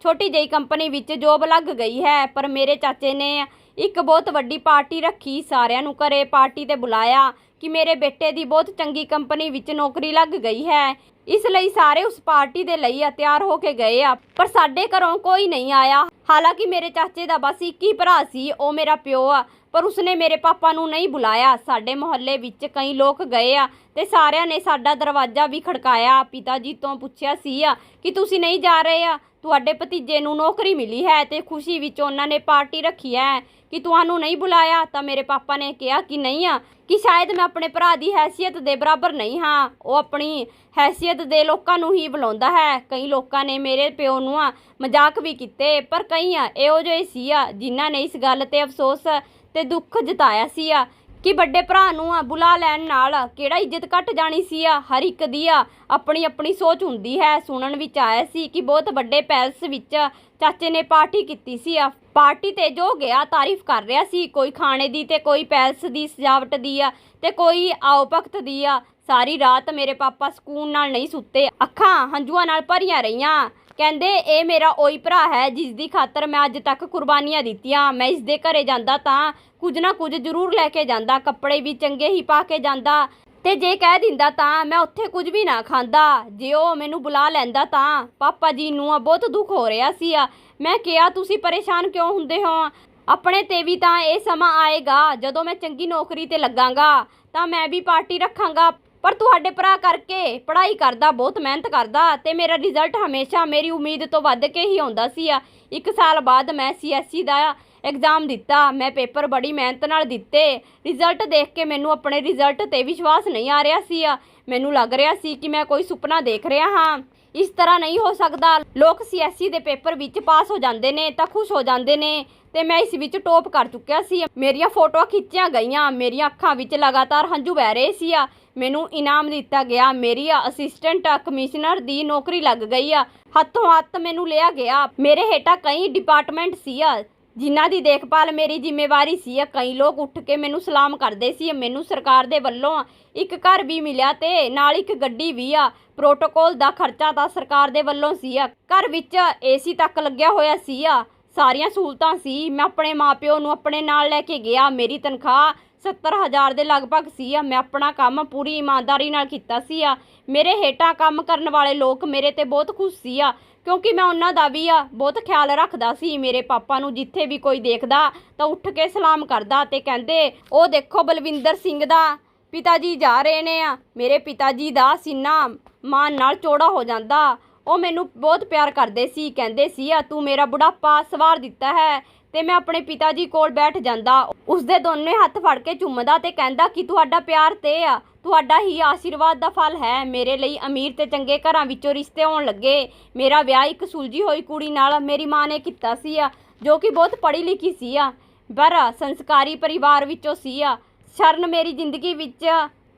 [SPEAKER 1] ਛੋਟੀ ਜਿਹੀ ਕੰਪਨੀ ਵਿੱਚ ਜੋਬ ਲੱਗ ਗਈ ਹੈ। ਪਰ ਮੇਰੇ ਚਾਚੇ ਨੇ ਇੱਕ ਬਹੁਤ ਵੱਡੀ ਪਾਰਟੀ ਰੱਖੀ। ਸਾਰਿਆਂ ਨੂੰ ਘਰੇ ਪਾਰਟੀ ਤੇ ਬੁਲਾਇਆ ਕਿ ਮੇਰੇ ਬੇਟੇ ਦੀ ਬਹੁਤ ਚੰਗੀ ਕੰਪਨੀ ਵਿੱਚ ਨੌਕਰੀ ਲੱਗ ਗਈ ਹੈ। ਇਸ ਲਈ ਸਾਰੇ ਉਸ ਪਾਰਟੀ ਦੇ ਲਈ ਤਿਆਰ ਹੋ ਕੇ ਗਏ ਆ। ਪਰ ਸਾਡੇ ਘਰੋਂ ਕੋਈ ਨਹੀਂ ਆਇਆ। ਹਾਲਾਂਕਿ ਮੇਰੇ ਚਾਚੇ ਦਾ ਬਸ ਇੱਕ ਹੀ ਭਰਾ ਸੀ। ਉਹ ਮੇਰਾ ਪਿਓ ਆ। ਪਰ ਉਸਨੇ ਮੇਰੇ ਪਾਪਾ ਨੂੰ ਨਹੀਂ ਬੁਲਾਇਆ। ਸਾਡੇ ਮੁਹੱਲੇ ਵਿੱਚ ਕਈ ਲੋਕ ਗਏ ਆ ਤੇ ਸਾਰਿਆਂ ਨੇ ਸਾਡਾ ਦਰਵਾਜ਼ਾ ਵੀ ਖੜਕਾਇਆ। ਪਿਤਾ ਜੀ ਤੋਂ ਪੁੱਛਿਆ ਸੀ ਆ ਕਿ ਤੁਸੀਂ ਨਹੀਂ ਜਾ ਰਹੇ ਆ? ਤੁਹਾਡੇ ਭਤੀਜੇ ਨੂੰ ਨੌਕਰੀ ਮਿਲੀ ਹੈ ਤੇ ਖੁਸ਼ੀ ਵਿੱਚ ਉਹਨਾਂ ਨੇ ਪਾਰਟੀ ਰੱਖੀ ਹੈ ਕਿ ਤੁਹਾਨੂੰ ਨਹੀਂ ਬੁਲਾਇਆ? ਤਾਂ ਮੇਰੇ ਪਾਪਾ ਨੇ ਕਿਹਾ ਕਿ ਨਹੀਂ ਆ, ਕਿ ਸ਼ਾਇਦ ਮੈਂ ਆਪਣੇ ਭਰਾ ਦੀ ਹੈਸੀਅਤ ਦੇ ਬਰਾਬਰ ਨਹੀਂ ਹਾਂ। ਉਹ ਆਪਣੀ ਹੈਸੀਅਤ ਦੇ ਲੋਕਾਂ ਨੂੰ ਹੀ ਬੁਲਾਉਂਦਾ ਹੈ। ਕਈ ਲੋਕਾਂ ਨੇ ਮੇਰੇ ਪਿਓ ਨੂੰ ਆ ਮਜ਼ਾਕ ਵੀ ਕੀਤੇ, ਪਰ ਕਈ ਆ ਇਹੋ ਜਿਹੇ ਸੀ ਆ ਜਿਨ੍ਹਾਂ ਨੇ ਇਸ ਗੱਲ ਤੇ ਅਫਸੋਸ ਤੇ ਦੁੱਖ ਜਤਾਇਆ ਸੀ ਆ ਕਿ ਵੱਡੇ ਭਰਾ ਨੂੰ ਆ ਬੁਲਾ ਲੈਣ ਨਾਲ ਕਿਹੜਾ ਇੱਜ਼ਤ ਘਟ ਜਾਣੀ ਸੀ ਆ? ਹਰ ਇੱਕ ਦੀ ਆ ਆਪਣੀ ਆਪਣੀ ਸੋਚ ਹੁੰਦੀ ਹੈ। ਸੁਣਨ ਵਿੱਚ ਆਇਆ ਸੀ ਕਿ ਬਹੁਤ ਵੱਡੇ ਪੈਲਸ ਵਿੱਚ ਚਾਚੇ ਨੇ ਪਾਰਟੀ ਕੀਤੀ ਸੀ ਆ। ਪਾਰਟੀ ਤੇ ਜੋ ਗਿਆ, ਤਾਰੀਫ ਕਰ ਰਿਹਾ ਸੀ। ਕੋਈ ਖਾਣੇ ਦੀ ਤੇ ਕੋਈ ਪੈਲਸ ਦੀ ਸਜਾਵਟ ਦੀ ਆ ਤੇ ਕੋਈ ਆਓ ਭਗਤ ਦੀ ਆ। ਸਾਰੀ ਰਾਤ ਮੇਰੇ ਪਾਪਾ ਸਕੂਨ ਨਾਲ ਨਹੀਂ ਸੁੱਤੇ। ਅੱਖਾਂ ਹੰਝੂਆਂ ਨਾਲ ਭਰੀਆਂ ਰਹੀਆਂ। ਕਹਿੰਦੇ, ਇਹ ਮੇਰਾ ਉਹੀ ਭਰਾ ਹੈ ਜਿਸ ਦੀ ਖਾਤਰ ਮੈਂ ਅੱਜ ਤੱਕ ਕੁਰਬਾਨੀਆਂ ਦਿੱਤੀਆਂ। ਮੈਂ ਇਸ ਦੇ ਘਰੇ ਜਾਂਦਾ ਤਾਂ ਕੁਝ ਨਾ ਕੁਝ ਜ਼ਰੂਰ ਲੈ ਕੇ ਜਾਂਦਾ। ਕੱਪੜੇ ਵੀ ਚੰਗੇ ਹੀ ਪਾ ਕੇ ਜਾਂਦਾ। ਤੇ ਜੇ ਕਹਿ ਦਿੰਦਾ ਤਾਂ ਮੈਂ ਉੱਥੇ ਕੁਝ ਵੀ ਨਾ ਖਾਂਦਾ। ਜੇ ਉਹ ਮੈਨੂੰ ਬੁਲਾ ਲੈਂਦਾ ਤਾਂ ਪਾਪਾ ਜੀ ਨੂੰ ਆ, ਬਹੁਤ ਦੁੱਖ ਹੋ ਰਿਹਾ ਸੀ ਆ। ਮੈਂ ਕਿਹਾ, ਤੁਸੀਂ ਪਰੇਸ਼ਾਨ ਕਿਉਂ ਹੁੰਦੇ ਹੋ? ਆਪਣੇ ਤੇ ਵੀ ਤਾਂ ਇਹ ਸਮਾਂ ਆਏਗਾ। ਜਦੋਂ ਮੈਂ ਚੰਗੀ ਨੌਕਰੀ ਤੇ ਲੱਗਾਂਗਾ, ਤਾਂ ਮੈਂ ਵੀ ਪਾਰਟੀ ਰੱਖਾਂਗਾ। ਪਰ ਤੁਹਾਡੇ ਭਰਾ ਕਰਕੇ ਪੜ੍ਹਾਈ ਕਰਦਾ, ਬਹੁਤ ਮਿਹਨਤ ਕਰਦਾ ਤੇ ਮੇਰਾ ਰਿਜ਼ਲਟ ਹਮੇਸ਼ਾ ਮੇਰੀ ਉਮੀਦ ਤੋਂ ਵੱਧ ਕੇ ਹੀ ਆਉਂਦਾ ਸੀ ਆ। ਇੱਕ ਸਾਲ ਬਾਅਦ ਮੈਂ ਸੀਐਸਸੀ ਦਾ ਐਗਜ਼ਾਮ ਦਿੱਤਾ, ਮੈਂ ਪੇਪਰ ਬੜੀ ਮਿਹਨਤ ਨਾਲ ਦਿੱਤੇ। ਰਿਜ਼ਲਟ ਦੇਖ ਕੇ ਮੈਨੂੰ ਆਪਣੇ ਰਿਜ਼ਲਟ ਤੇ ਵਿਸ਼ਵਾਸ ਨਹੀਂ ਆ ਰਿਹਾ ਸੀ ਮੈਨੂੰ ਲੱਗ ਰਿਹਾ ਸੀ ਕਿ ਮੈਂ ਕੋਈ ਸੁਪਨਾ ਦੇਖ ਰਿਹਾ ਹਾਂ। ਇਸ ਤਰ੍ਹਾਂ ਨਹੀਂ ਹੋ ਸਕਦਾ। ਲੋਕ ਸੀਐਸਸੀ ਦੇ ਪੇਪਰ ਵਿੱਚ ਪਾਸ ਹੋ ਜਾਂਦੇ ਨੇ ਤਾਂ ਖੁਸ਼ ਹੋ ਜਾਂਦੇ ਨੇ। ਤੇ ਮੈਂ ਇਸ ਵਿੱਚ ਟੋਪ ਕਰ ਚੁੱਕਿਆ ਸੀ। ਮੇਰੀਆਂ ਫੋਟੋਆਂ ਖਿੱਚੀਆਂ ਗਈਆਂ। ਮੇਰੀਆਂ ਅੱਖਾਂ ਵਿੱਚ ਲਗਾਤਾਰ ਹੰਝੂ ਵਹਿ ਰਹੇ ਸੀ। ਆ ਮੈਨੂੰ ਇਨਾਮ ਦਿੱਤਾ ਗਿਆ। ਮੇਰੀ ਅਸਿਸਟੈਂਟ ਕਮਿਸ਼ਨਰ ਦੀ ਨੌਕਰੀ ਲੱਗ ਗਈ। ਆ ਹੱਥੋਂ ਹੱਥ ਮੈਨੂੰ ਲਿਆ ਗਿਆ। ਮੇਰੇ ਹੇਠਾਂ ਕਈ ਡਿਪਾਰਟਮੈਂਟ ਸੀ। ਆ ਜਿਨ੍ਹਾਂ ਦੀ ਦੇਖਭਾਲ ਮੇਰੀ ਜ਼ਿੰਮੇਵਾਰੀ ਸੀ ਕਈ ਲੋਕ ਉੱਠ ਕੇ ਮੈਨੂੰ ਸਲਾਮ ਕਰਦੇ ਸੀ ਮੈਨੂੰ ਸਰਕਾਰ ਦੇ ਵੱਲੋਂ ਇੱਕ ਘਰ ਵੀ ਮਿਲਿਆ ਤੇ ਨਾਲ ਇੱਕ ਗੱਡੀ ਵੀ ਆ। ਪ੍ਰੋਟੋਕੋਲ ਦਾ ਖਰਚਾ ਤਾਂ ਸਰਕਾਰ ਦੇ ਵੱਲੋਂ ਸੀ ਆ ਘਰ ਵਿੱਚ ਏਸੀ ਤੱਕ ਲੱਗਿਆ ਹੋਇਆ ਸੀ ਆ ਸਾਰੀਆਂ ਸਹੂਲਤਾਂ ਸੀ। ਮੈਂ ਆਪਣੇ ਮਾਪਿਓ ਨੂੰ ਆਪਣੇ ਨਾਲ ਲੈ ਕੇ ਗਿਆ, ਮੇਰੀ ਤਨਖਾਹ 70000 ਦੇ ਲਗਭਗ ਸੀ ਆ ਮੈਂ ਆਪਣਾ ਕੰਮ ਪੂਰੀ ਇਮਾਨਦਾਰੀ ਨਾਲ ਕੀਤਾ ਸੀ ਆ ਮੇਰੇ ਹੇਠਾਂ ਕੰਮ ਕਰਨ ਵਾਲੇ ਲੋਕ ਮੇਰੇ ਤੇ ਬਹੁਤ ਖੁਸ਼ ਸੀ ਆ ਕਿਉਂਕਿ ਮੈਂ ਉਹਨਾਂ ਦਾ ਵੀ ਆ, ਬਹੁਤ ਖਿਆਲ ਰੱਖਦਾ ਸੀ ਮੇਰੇ ਪਾਪਾ ਨੂੰ। ਜਿੱਥੇ ਵੀ ਕੋਈ ਦੇਖਦਾ ਤਾਂ ਉੱਠ ਕੇ ਸਲਾਮ ਕਰਦਾ ਤੇ ਕਹਿੰਦੇ, ਉਹ ਦੇਖੋ ਬਲਵਿੰਦਰ ਸਿੰਘ ਦਾ ਪਿਤਾ ਜੀ ਜਾ ਰਹੇ ਨੇ ਆ। ਮੇਰੇ ਪਿਤਾ ਜੀ ਦਾ ਸੀਨਾ ਮਾਨ ਨਾਲ ਚੌੜਾ ਹੋ ਜਾਂਦਾ। ਉਹ ਮੈਨੂੰ ਬਹੁਤ ਪਿਆਰ ਕਰਦੇ ਸੀ, ਕਹਿੰਦੇ ਸੀ, ਆ, ਤੂੰ ਮੇਰਾ ਬੁਢਾਪਾ ਸਵਾਰ ਦਿੱਤਾ ਹੈ। ਤੇ ਮੈਂ ਆਪਣੇ ਪਿਤਾ ਜੀ ਕੋਲ ਬੈਠ ਜਾਂਦਾ। ਉਸਦੇ ਦੋਨੇ ਹੱਥ ਫੜ ਕੇ ਚੁੰਮਦਾ ਤੇ ਕਹਿੰਦਾ ਕਿ ਤੁਹਾਡਾ ਪਿਆਰ ਤੇ ਆ, ਤੁਹਾਡਾ ਹੀ ਆਸ਼ੀਰਵਾਦ ਦਾ ਫਲ ਹੈ। ਮੇਰੇ ਲਈ ਅਮੀਰ ਤੇ ਚੰਗੇ ਘਰਾਂ ਵਿੱਚੋਂ ਰਿਸ਼ਤੇ ਹੋਣ ਲੱਗੇ। ਮੇਰਾ ਵਿਆਹ ਇੱਕ ਸੁਲਝੀ ਹੋਈ ਕੁੜੀ ਨਾਲ ਮੇਰੀ ਮਾਂ ਨੇ ਕੀਤਾ ਸੀ ਆ, ਜੋ ਕਿ ਬਹੁਤ ਪੜ੍ਹੀ ਲਿਖੀ ਸੀ ਆ, ਪਰ ਸੰਸਕਾਰੀ ਪਰਿਵਾਰ ਵਿੱਚੋਂ ਸੀ ਆ। ਸ਼ਰਨ ਮੇਰੀ ਜ਼ਿੰਦਗੀ ਵਿੱਚ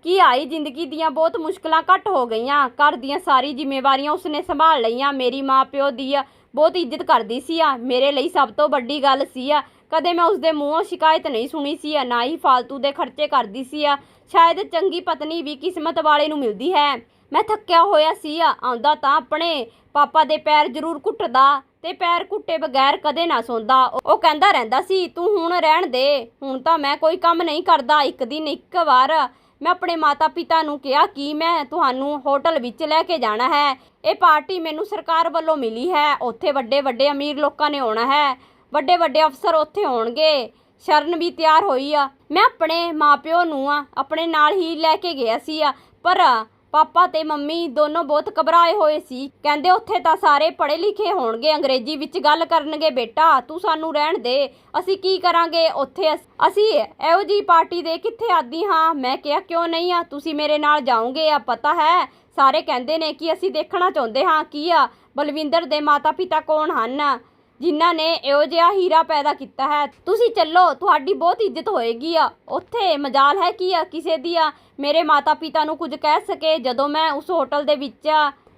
[SPEAKER 1] ਕੀ ਆਈ? ਜ਼ਿੰਦਗੀ ਦੀਆਂ ਬਹੁਤ ਮੁਸ਼ਕਲਾਂ ਘੱਟ ਹੋ ਗਈਆਂ। ਘਰ ਦੀਆਂ ਸਾਰੀ ਜ਼ਿੰਮੇਵਾਰੀਆਂ ਉਸਨੇ ਸੰਭਾਲ ਲਈਆਂ। ਮੇਰੀ ਮਾਂ ਪਿਓ ਦੀ ਆ ਬਹੁਤ ਇੱਜ਼ਤ ਕਰਦੀ ਸੀ ਆ। ਮੇਰੇ ਲਈ ਸਭ ਤੋਂ ਵੱਡੀ ਗੱਲ ਸੀ ਆ। ਕਦੇ ਮੈਂ ਉਸਦੇ ਮੂੰਹੋਂ ਸ਼ਿਕਾਇਤ ਨਹੀਂ ਸੁਣੀ ਸੀ ਆ, ਨਾ ਹੀ ਫालतू ਦੇ ਖਰਚੇ ਕਰਦੀ ਸੀ ਆ। ਸ਼ਾਇਦ ਚੰਗੀ ਪਤਨੀ ਵੀ ਕਿਸਮਤ ਵਾਲੇ ਨੂੰ ਮਿਲਦੀ ਹੈ। ਮੈਂ ਥੱਕਿਆ ਹੋਇਆ ਸੀ ਆ। ਆਉਂਦਾ ਤਾਂ ਆਪਣੇ ਪਾਪਾ ਦੇ ਪੈਰ ਜ਼ਰੂਰ ਘੁੱਟਦਾ ਤੇ ਪੈਰ ਘੁੱਟੇ ਬਗੈਰ ਕਦੇ ਨਾ ਸੌਂਦਾ। ਉਹ ਕਹਿੰਦਾ ਰਹਿੰਦਾ ਸੀ, ਤੂੰ ਹੁਣ ਰਹਿਣ ਦੇ। ਹੁਣ ਤਾਂ ਮੈਂ ਕੋਈ ਕੰਮ ਨਹੀਂ ਕਰਦਾ। ਇੱਕ ਦਿਨ ਇੱਕ ਵਾਰ ਮੈਂ ਆਪਣੇ ਮਾਤਾ ਪਿਤਾ ਨੂੰ ਕਿਹਾ ਕਿ ਮੈਂ ਤੁਹਾਨੂੰ ਹੋਟਲ ਵਿੱਚ ਲੈ ਕੇ ਜਾਣਾ ਹੈ। ਇਹ ਪਾਰਟੀ ਮੈਨੂੰ ਸਰਕਾਰ ਵੱਲੋਂ ਮਿਲੀ ਹੈ। ਉੱਥੇ ਵੱਡੇ ਵੱਡੇ ਅਮੀਰ ਲੋਕਾਂ ਨੇ ਆਉਣਾ ਹੈ। ਵੱਡੇ ਵੱਡੇ ਅਫਸਰ ਉੱਥੇ ਹੋਣਗੇ ਸ਼ਰਨ ਵੀ ਤਿਆਰ ਹੋਈ ਆ। ਮੈਂ ਆਪਣੇ ਮਾਪਿਓ ਨੂੰ ਆ, ਆਪਣੇ ਨਾਲ ਹੀ ਲੈ ਕੇ ਗਿਆ ਸੀ ਆ। ਪਰ ਪਾਪਾ ਤੇ ਮੰਮੀ ਦੋਨੋਂ ਬਹੁਤ ਘਬਰਾਏ ਹੋਏ ਸੀ। ਕਹਿੰਦੇ ਉੱਥੇ ਤਾਂ ਸਾਰੇ ਪੜ੍ਹੇ ਲਿਖੇ ਹੋਣਗੇ, ਅੰਗਰੇਜ਼ੀ ਵਿੱਚ ਗੱਲ ਕਰਨਗੇ, ਬੇਟਾ, ਤੂੰ ਸਾਨੂੰ ਰਹਿਣ ਦੇ। ਅਸੀਂ ਕੀ ਕਰਾਂਗੇ ਉੱਥੇ? ਅਸ- ਅਸੀਂ ਇਹੋ ਜੀ ਪਾਰਟੀ ਦੇ ਕਿੱਥੇ ਆਦੀ ਹਾਂ? ਮੈਂ ਕਿਹਾ, ਕਿਉਂ ਨਹੀਂ ਆ? ਤੁਸੀਂ ਮੇਰੇ ਨਾਲ ਜਾਓਗੇ ਆ, ਪਤਾ ਹੈ? ਸਾਰੇ ਕਹਿੰਦੇ ਨੇ ਕਿ ਅਸੀਂ ਦੇਖਣਾ ਚਾਹੁੰਦੇ ਹਾਂ, ਕੀ ਆ? ਬਲਵਿੰਦਰ ਦੇ ਮਾਤਾ ਪਿਤਾ ਕੌਣ ਹਨ? ਜਿਨ੍ਹਾਂ ਨੇ ਇਹੋ ਜਿਹਾ ਹੀਰਾ ਪੈਦਾ ਕੀਤਾ ਹੈ। ਤੁਸੀਂ ਚੱਲੋ, ਤੁਹਾਡੀ ਬਹੁਤ ਇੱਜ਼ਤ ਹੋਏਗੀ ਆ। ਉੱਥੇ ਮਜਾਲ ਹੈ ਕੀ ਆ? ਕਿਸੇ ਦੀ ਆ? ਮੇਰੇ ਮਾਤਾ ਪਿਤਾ ਨੂੰ ਕੁਝ ਕਹਿ ਸਕੇ, ਜਦੋਂ ਮੈਂ ਉਸ ਹੋਟਲ ਦੇ ਵਿੱਚ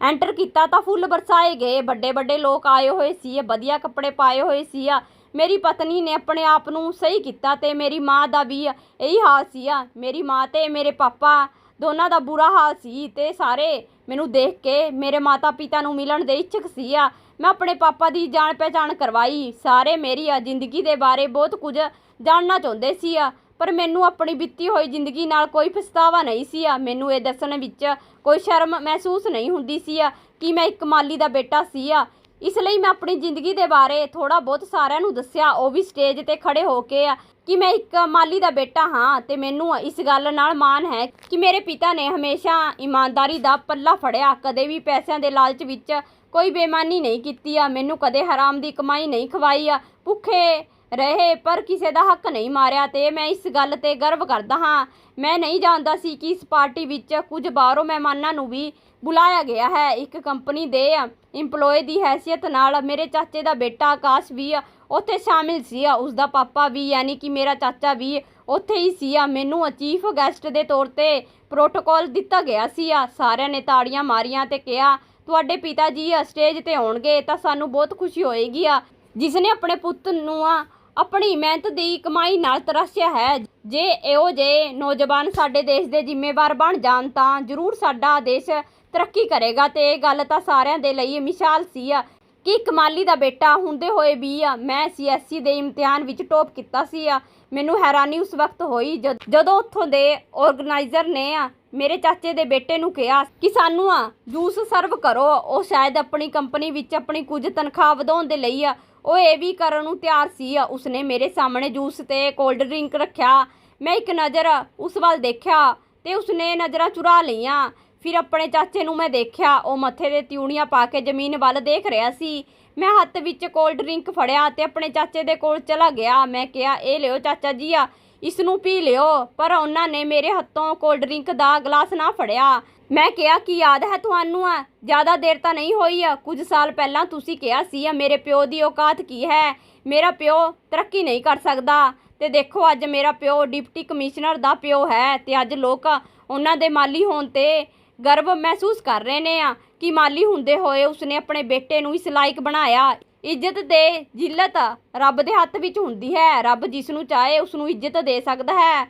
[SPEAKER 1] ਐਂਟਰ ਕੀਤਾ ਤਾਂ ਫੁੱਲ ਬਰਸਾਏ ਗਏ। ਵੱਡੇ ਵੱਡੇ ਲੋਕ ਆਏ ਹੋਏ ਸੀ ਵਧੀਆ ਕੱਪੜੇ ਪਾਏ ਹੋਏ ਸੀ ਆ। ਮੇਰੀ ਪਤਨੀ ਨੇ ਆਪਣੇ ਆਪ ਨੂੰ ਸਹੀ ਕੀਤਾ ਤੇ ਮੇਰੀ ਮਾਂ ਦਾ ਵੀ ਇਹੀ ਹਾਲ ਸੀ ਆ। ਮੇਰੀ ਮਾਂ ਤੇ ਮੇਰੇ ਪਾਪਾ ਦੋਨਾਂ ਦਾ ਬੁਰਾ ਹਾਲ ਸੀ ਤੇ ਸਾਰੇ ਮੈਨੂੰ ਦੇਖ ਕੇ ਮੇਰੇ ਮਾਤਾ ਪਿਤਾ ਨੂੰ ਮਿਲਣ ਦੇ ਇੱਛਕ ਸੀ ਆ। ਮੈਂ ਆਪਣੇ ਪਾਪਾ ਦੀ ਜਾਣ ਪਹਿਚਾਣ ਕਰਵਾਈ। ਸਾਰੇ ਮੇਰੀ ਆ ਜ਼ਿੰਦਗੀ ਦੇ ਬਾਰੇ ਬਹੁਤ ਕੁਝ ਜਾਣਨਾ ਚਾਹੁੰਦੇ ਸੀ ਆ, ਪਰ ਮੈਨੂੰ ਆਪਣੀ ਬੀਤੀ ਹੋਈ ਜ਼ਿੰਦਗੀ ਨਾਲ ਕੋਈ ਪਛਤਾਵਾ ਨਹੀਂ ਸੀ ਆ। ਮੈਨੂੰ ਇਹ ਦੱਸਣ ਵਿੱਚ ਕੋਈ ਸ਼ਰਮ ਮਹਿਸੂਸ ਨਹੀਂ ਹੁੰਦੀ ਸੀ ਆ ਕਿ ਮੈਂ ਇੱਕ ਮਾਲੀ ਦਾ ਬੇਟਾ ਸੀ ਆ। ਇਸ ਲਈ ਮੈਂ ਆਪਣੀ ਜ਼ਿੰਦਗੀ ਦੇ ਬਾਰੇ ਥੋੜਾ ਬਹੁਤ ਸਾਰਿਆਂ ਨੂੰ ਦੱਸਿਆ। ਉਹ ਵੀ ਸਟੇਜ ਤੇ ਖੜੇ ਹੋ ਕੇ ਆ ਕਿ ਮੈਂ ਇੱਕ ਮਾਲੀ ਦਾ ਬੇਟਾ ਹਾਂ ਤੇ ਮੈਨੂੰ ਇਸ ਗੱਲ ਨਾਲ ਮਾਣ ਹੈ ਕਿ ਮੇਰੇ ਪਿਤਾ ਨੇ ਹਮੇਸ਼ਾ ਇਮਾਨਦਾਰੀ ਦਾ ਪੱਲਾ ਫੜਿਆ। ਕਦੇ ਵੀ ਪੈਸਿਆਂ ਦੇ ਲਾਲਚ ਵਿੱਚ ਕੋਈ ਬੇਈਮਾਨੀ ਨਹੀਂ ਕੀਤੀ ਆ, ਮੈਨੂੰ ਕਦੇ ਹਰਾਮ ਦੀ ਕਮਾਈ ਨਹੀਂ ਖਵਾਈ ਆ। ਭੁੱਖੇ ਰਹੇ, ਪਰ ਕਿਸੇ ਦਾ ਹੱਕ ਨਹੀਂ ਮਾਰਿਆ ਤੇ ਮੈਂ ਇਸ ਗੱਲ ਤੇ ਗਰਵ ਕਰਦਾ ਹਾਂ। ਮੈਂ ਨਹੀਂ ਜਾਣਦਾ ਸੀ ਕਿ ਇਸ ਪਾਰਟੀ ਵਿੱਚ ਕੁਝ ਬਾਹਰੋਂ ਮਹਿਮਾਨਾਂ ਨੂੰ ਵੀ ਬੁਲਾਇਆ ਗਿਆ ਹੈ। ਇੱਕ ਕੰਪਨੀ ਦੇ EMPLOYE ਦੀ ਹੈਸੀਅਤ ਨਾਲ ਮੇਰੇ ਚਾਚੇ ਦਾ ਬੇਟਾ ਆਕਾਸ਼ ਵੀ ਉੱਥੇ ਸ਼ਾਮਿਲ ਸੀ ਉਸ ਦਾ ਪਾਪਾ ਵੀ, ਯਾਨੀ ਕਿ ਮੇਰਾ ਚਾਚਾ ਵੀ ਉੱਥੇ ਹੀ ਸੀ ਆ। ਮੈਨੂੰ ਚੀਫ ਗੈਸਟ ਦੇ ਤੌਰ ਤੇ ਪ੍ਰੋਟੋਕਾਲ ਦਿੱਤਾ ਗਿਆ ਸੀ ਆ। ਸਾਰਿਆਂ ਨੇ ਤਾੜੀਆਂ ਮਾਰੀਆਂ ਤੇ ਕਿਹਾ ਤੁਹਾਡੇ ਪਿਤਾ ਜੀ ਸਟੇਜ ਤੇ ਆਉਣਗੇ ਤਾਂ ਸਾਨੂੰ ਬਹੁਤ ਖੁਸ਼ੀ ਹੋਏਗੀ ਆ। ਜਿਸ ਨੇ ਆਪਣੇ ਪੁੱਤ ਨੂੰ ਆ, ਆਪਣੀ ਮਿਹਨਤ ਦੀ ਕਮਾਈ ਨਾਲ ਤਰਾਸ਼ਿਆ ਹੈ। ਜੇ ਇਹੋ ਜੇ ਨੌਜਵਾਨ ਸਾਡੇ ਦੇਸ਼ ਦੇ ਜ਼ਿੰਮੇਵਾਰ ਬਣ ਜਾਣ ਤਾਂ ਜ਼ਰੂਰ ਸਾਡਾ ਦੇਸ਼ ਤਰੱਕੀ ਕਰੇਗਾ ਤੇ ਇਹ ਗੱਲ ਤਾਂ ਸਾਰਿਆਂ ਦੇ ਲਈ ਮਿਸਾਲ ਸੀ ਆ। ਕਿ ਇੱਕ ਮਾਲੀ ਦਾ ਬੇਟਾ ਹੁੰਦੇ ਹੋਏ ਵੀ ਆ, ਮੈਂ ਸੀਐਸਸੀ ਦੇ ਇਮਤਿਹਾਨ ਵਿੱਚ ਟੌਪ ਕੀਤਾ ਸੀ ਆ। ਮੈਨੂੰ ਹੈਰਾਨੀ ਉਸ ਵਕਤ ਹੋਈ ਜਦ- ਜਦੋਂ ਉੱਥੋਂ ਦੇ ਆਰਗੇਨਾਈਜ਼ਰ ਨੇ ਆ, ਮੇਰੇ ਚਾਚੇ ਦੇ ਬੇਟੇ ਨੂੰ ਕਿਹਾ ਕਿ ਸਾਨੂੰ ਆ, ਜੂਸ ਸਰਵ ਕਰੋ। ਉਹ ਸ਼ਾਇਦ ਆਪਣੀ ਕੰਪਨੀ ਵਿੱਚ ਆਪਣੀ ਕੁਝ ਤਨਖਾਹ ਵਧਾਉਣ ਦੇ ਲਈ ਆ। ਉਹ ਇਹ ਵੀ ਕਰਨ ਨੂੰ ਤਿਆਰ ਸੀ ਆ। ਉਸਨੇ ਮੇਰੇ ਸਾਹਮਣੇ ਜੂਸ ਤੇ ਕੋਲਡ ਡਰਿੰਕ ਰੱਖਿਆ। ਮੈਂ ਇੱਕ ਨਜ਼ਰ ਉਸ ਵੱਲ ਦੇਖਿਆ ਤੇ ਉਸਨੇ ਨਜ਼ਰਾਂ ਚੁਰਾ ਲਈਆਂ। ਫਿਰ ਆਪਣੇ ਚਾਚੇ ਨੂੰ ਮੈਂ ਦੇਖਿਆ, ਉਹ ਮੱਥੇ ਦੇ ਤਿਉਣੀਆਂ ਪਾ ਕੇ ਜ਼ਮੀਨ ਵੱਲ ਦੇਖ ਰਿਹਾ ਸੀ। ਮੈਂ ਹੱਥ ਵਿੱਚ ਕੋਲਡ ਡਰਿੰਕ ਫੜਿਆ ਤੇ ਆਪਣੇ ਚਾਚੇ ਦੇ ਕੋਲ ਚਲਾ ਗਿਆ। ਮੈਂ ਕਿਹਾ, ਇਹ ਲਿਓ ਚਾਚਾ ਜੀ ਆ ਇਸ ਨੂੰ ਪੀ ਲਿਓ। ਪਰ ਉਹਨਾਂ ਨੇ ਮੇਰੇ ਹੱਥੋਂ ਕੋਲਡ ਡਰਿੰਕ ਦਾ ਗਲਾਸ ਨਾ ਫੜਿਆ। ਮੈਂ ਕਿਹਾ, ਕਿ ਯਾਦ ਹੈ ਤੁਹਾਨੂੰ ਆ? ਜ਼ਿਆਦਾ ਦੇਰ ਤਾਂ ਨਹੀਂ ਹੋਈ ਆ। ਕੁਝ ਸਾਲ ਪਹਿਲਾਂ ਤੁਸੀਂ ਕਿਹਾ ਸੀ ਆ, ਮੇਰੇ ਪਿਓ ਦੀ ਔਕਾਤ ਕੀ ਹੈ? ਮੇਰਾ ਪਿਓ ਤਰੱਕੀ ਨਹੀਂ ਕਰ ਸਕਦਾ। ਤੇ ਦੇਖੋ, ਅੱਜ ਮੇਰਾ ਪਿਓ ਡਿਪਟੀ ਕਮਿਸ਼ਨਰ ਦਾ ਪਿਓ ਹੈ ਤੇ ਅੱਜ ਲੋਕ ਉਹਨਾਂ ਦੇ ਮਾਲੀ ਹੋਣ ਤੇ ਗਰਵ ਮਹਿਸੂਸ ਕਰ ਰਹੇ ਨੇ ਆ ਕਿ ਮਾਲੀ ਹੁੰਦੇ ਹੋਏ ਉਸਨੇ ਆਪਣੇ ਬੇਟੇ ਨੂੰ ਇਸ ਲਾਇਕ ਬਣਾਇਆ। ਇੱਜ਼ਤ ਤੇ ਜ਼ਿੱਲਤ ਰੱਬ ਦੇ ਹੱਥ ਵਿੱਚ ਹੁੰਦੀ ਹੈ। ਰੱਬ ਜਿਸ ਨੂੰ ਚਾਹੇ ਉਸ ਨੂੰ ਇੱਜ਼ਤ ਦੇ ਸਕਦਾ ਹੈ।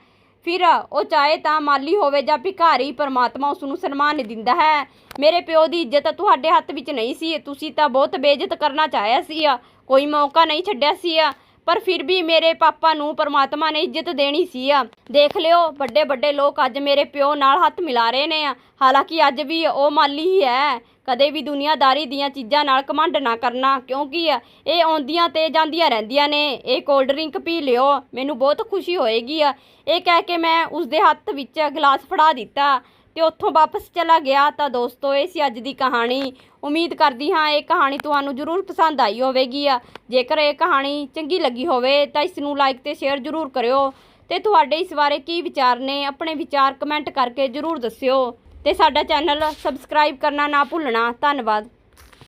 [SPEAKER 1] ਫਿਰ ਉਹ ਚਾਹੇ ਤਾਂ ਮਾਲੀ ਹੋਵੇ ਜਾਂ ਭਿਖਾਰੀ, ਪਰਮਾਤਮਾ ਉਸ ਨੂੰ ਸਨਮਾਨ ਦਿੰਦਾ ਹੈ। ਮੇਰੇ ਪਿਓ ਦੀ ਇੱਜ਼ਤ ਤੁਹਾਡੇ ਹੱਥ ਵਿੱਚ ਨਹੀਂ ਸੀ। ਤੁਸੀਂ ਤਾਂ ਬਹੁਤ ਬੇਇੱਜ਼ਤ ਕਰਨਾ ਚਾਹਿਆ ਸੀ। ਕੋਈ ਮੌਕਾ ਨਹੀਂ ਛੱਡਿਆ ਸੀ। ਪਰ ਫਿਰ ਵੀ ਮੇਰੇ ਪਾਪਾ ਨੂੰ ਪਰਮਾਤਮਾ ਨੇ ਇੱਜ਼ਤ ਦੇਣੀ ਸੀ ਆ। ਦੇਖ ਲਿਓ, ਵੱਡੇ ਵੱਡੇ ਲੋਕ ਅੱਜ ਮੇਰੇ ਪਿਓ ਨਾਲ ਹੱਥ ਮਿਲਾ ਰਹੇ ਨੇ ਆ। ਹਾਲਾਂਕਿ ਅੱਜ ਵੀ ਉਹ ਮਾਲੀ ਹੀ ਹੈ। ਕਦੇ ਵੀ ਦੁਨੀਆਦਾਰੀ ਦੀਆਂ ਚੀਜ਼ਾਂ ਨਾਲ ਘਮੰਡ ਨਾ ਕਰਨਾ, ਕਿਉਂਕਿ ਇਹ ਆਉਂਦੀਆਂ ਤੇ ਜਾਂਦੀਆਂ ਰਹਿੰਦੀਆਂ ਨੇ। ਇਹ ਕੋਲਡ ਡਰਿੰਕ ਪੀ ਲਿਓ, ਮੈਨੂੰ ਬਹੁਤ ਖੁਸ਼ੀ ਹੋਏਗੀ ਆ। ਇਹ ਕਹਿ ਕੇ ਮੈਂ ਉਸਦੇ ਹੱਥ ਵਿੱਚ ਗਲਾਸ ਫੜਾ ਦਿੱਤਾ। ਤੇ ਉੱਥੋਂ ਵਾਪਸ ਚਲਾ ਗਿਆ। ਤਾਂ ਦੋਸਤੋ, ਇਹ ਸੀ ਅੱਜ ਦੀ ਕਹਾਣੀ। ਉਮੀਦ ਕਰਦੀ ਹਾਂ ਇਹ ਕਹਾਣੀ ਤੁਹਾਨੂੰ ਜ਼ਰੂਰ ਪਸੰਦ ਆਈ ਹੋਵੇਗੀ ਆ। ਜੇਕਰ ਇਹ ਕਹਾਣੀ ਚੰਗੀ ਲੱਗੀ ਹੋਵੇ, ਤਾਂ ਇਸ ਨੂੰ ਲਾਈਕ ਤੇ ਸ਼ੇਅਰ ਜ਼ਰੂਰ ਕਰਿਓ। ਤੇ ਤੁਹਾਡੇ ਇਸ ਬਾਰੇ ਕੀ ਵਿਚਾਰ ਨੇ, ਆਪਣੇ ਵਿਚਾਰ ਕਮੈਂਟ ਕਰਕੇ ਜ਼ਰੂਰ ਦੱਸਿਓ। ਤੇ ਸਾਡਾ ਚੈਨਲ ਸਬਸਕ੍ਰਾਈਬ ਕਰਨਾ ਨਾ ਭੁੱਲਣਾ। ਧੰਨਵਾਦ।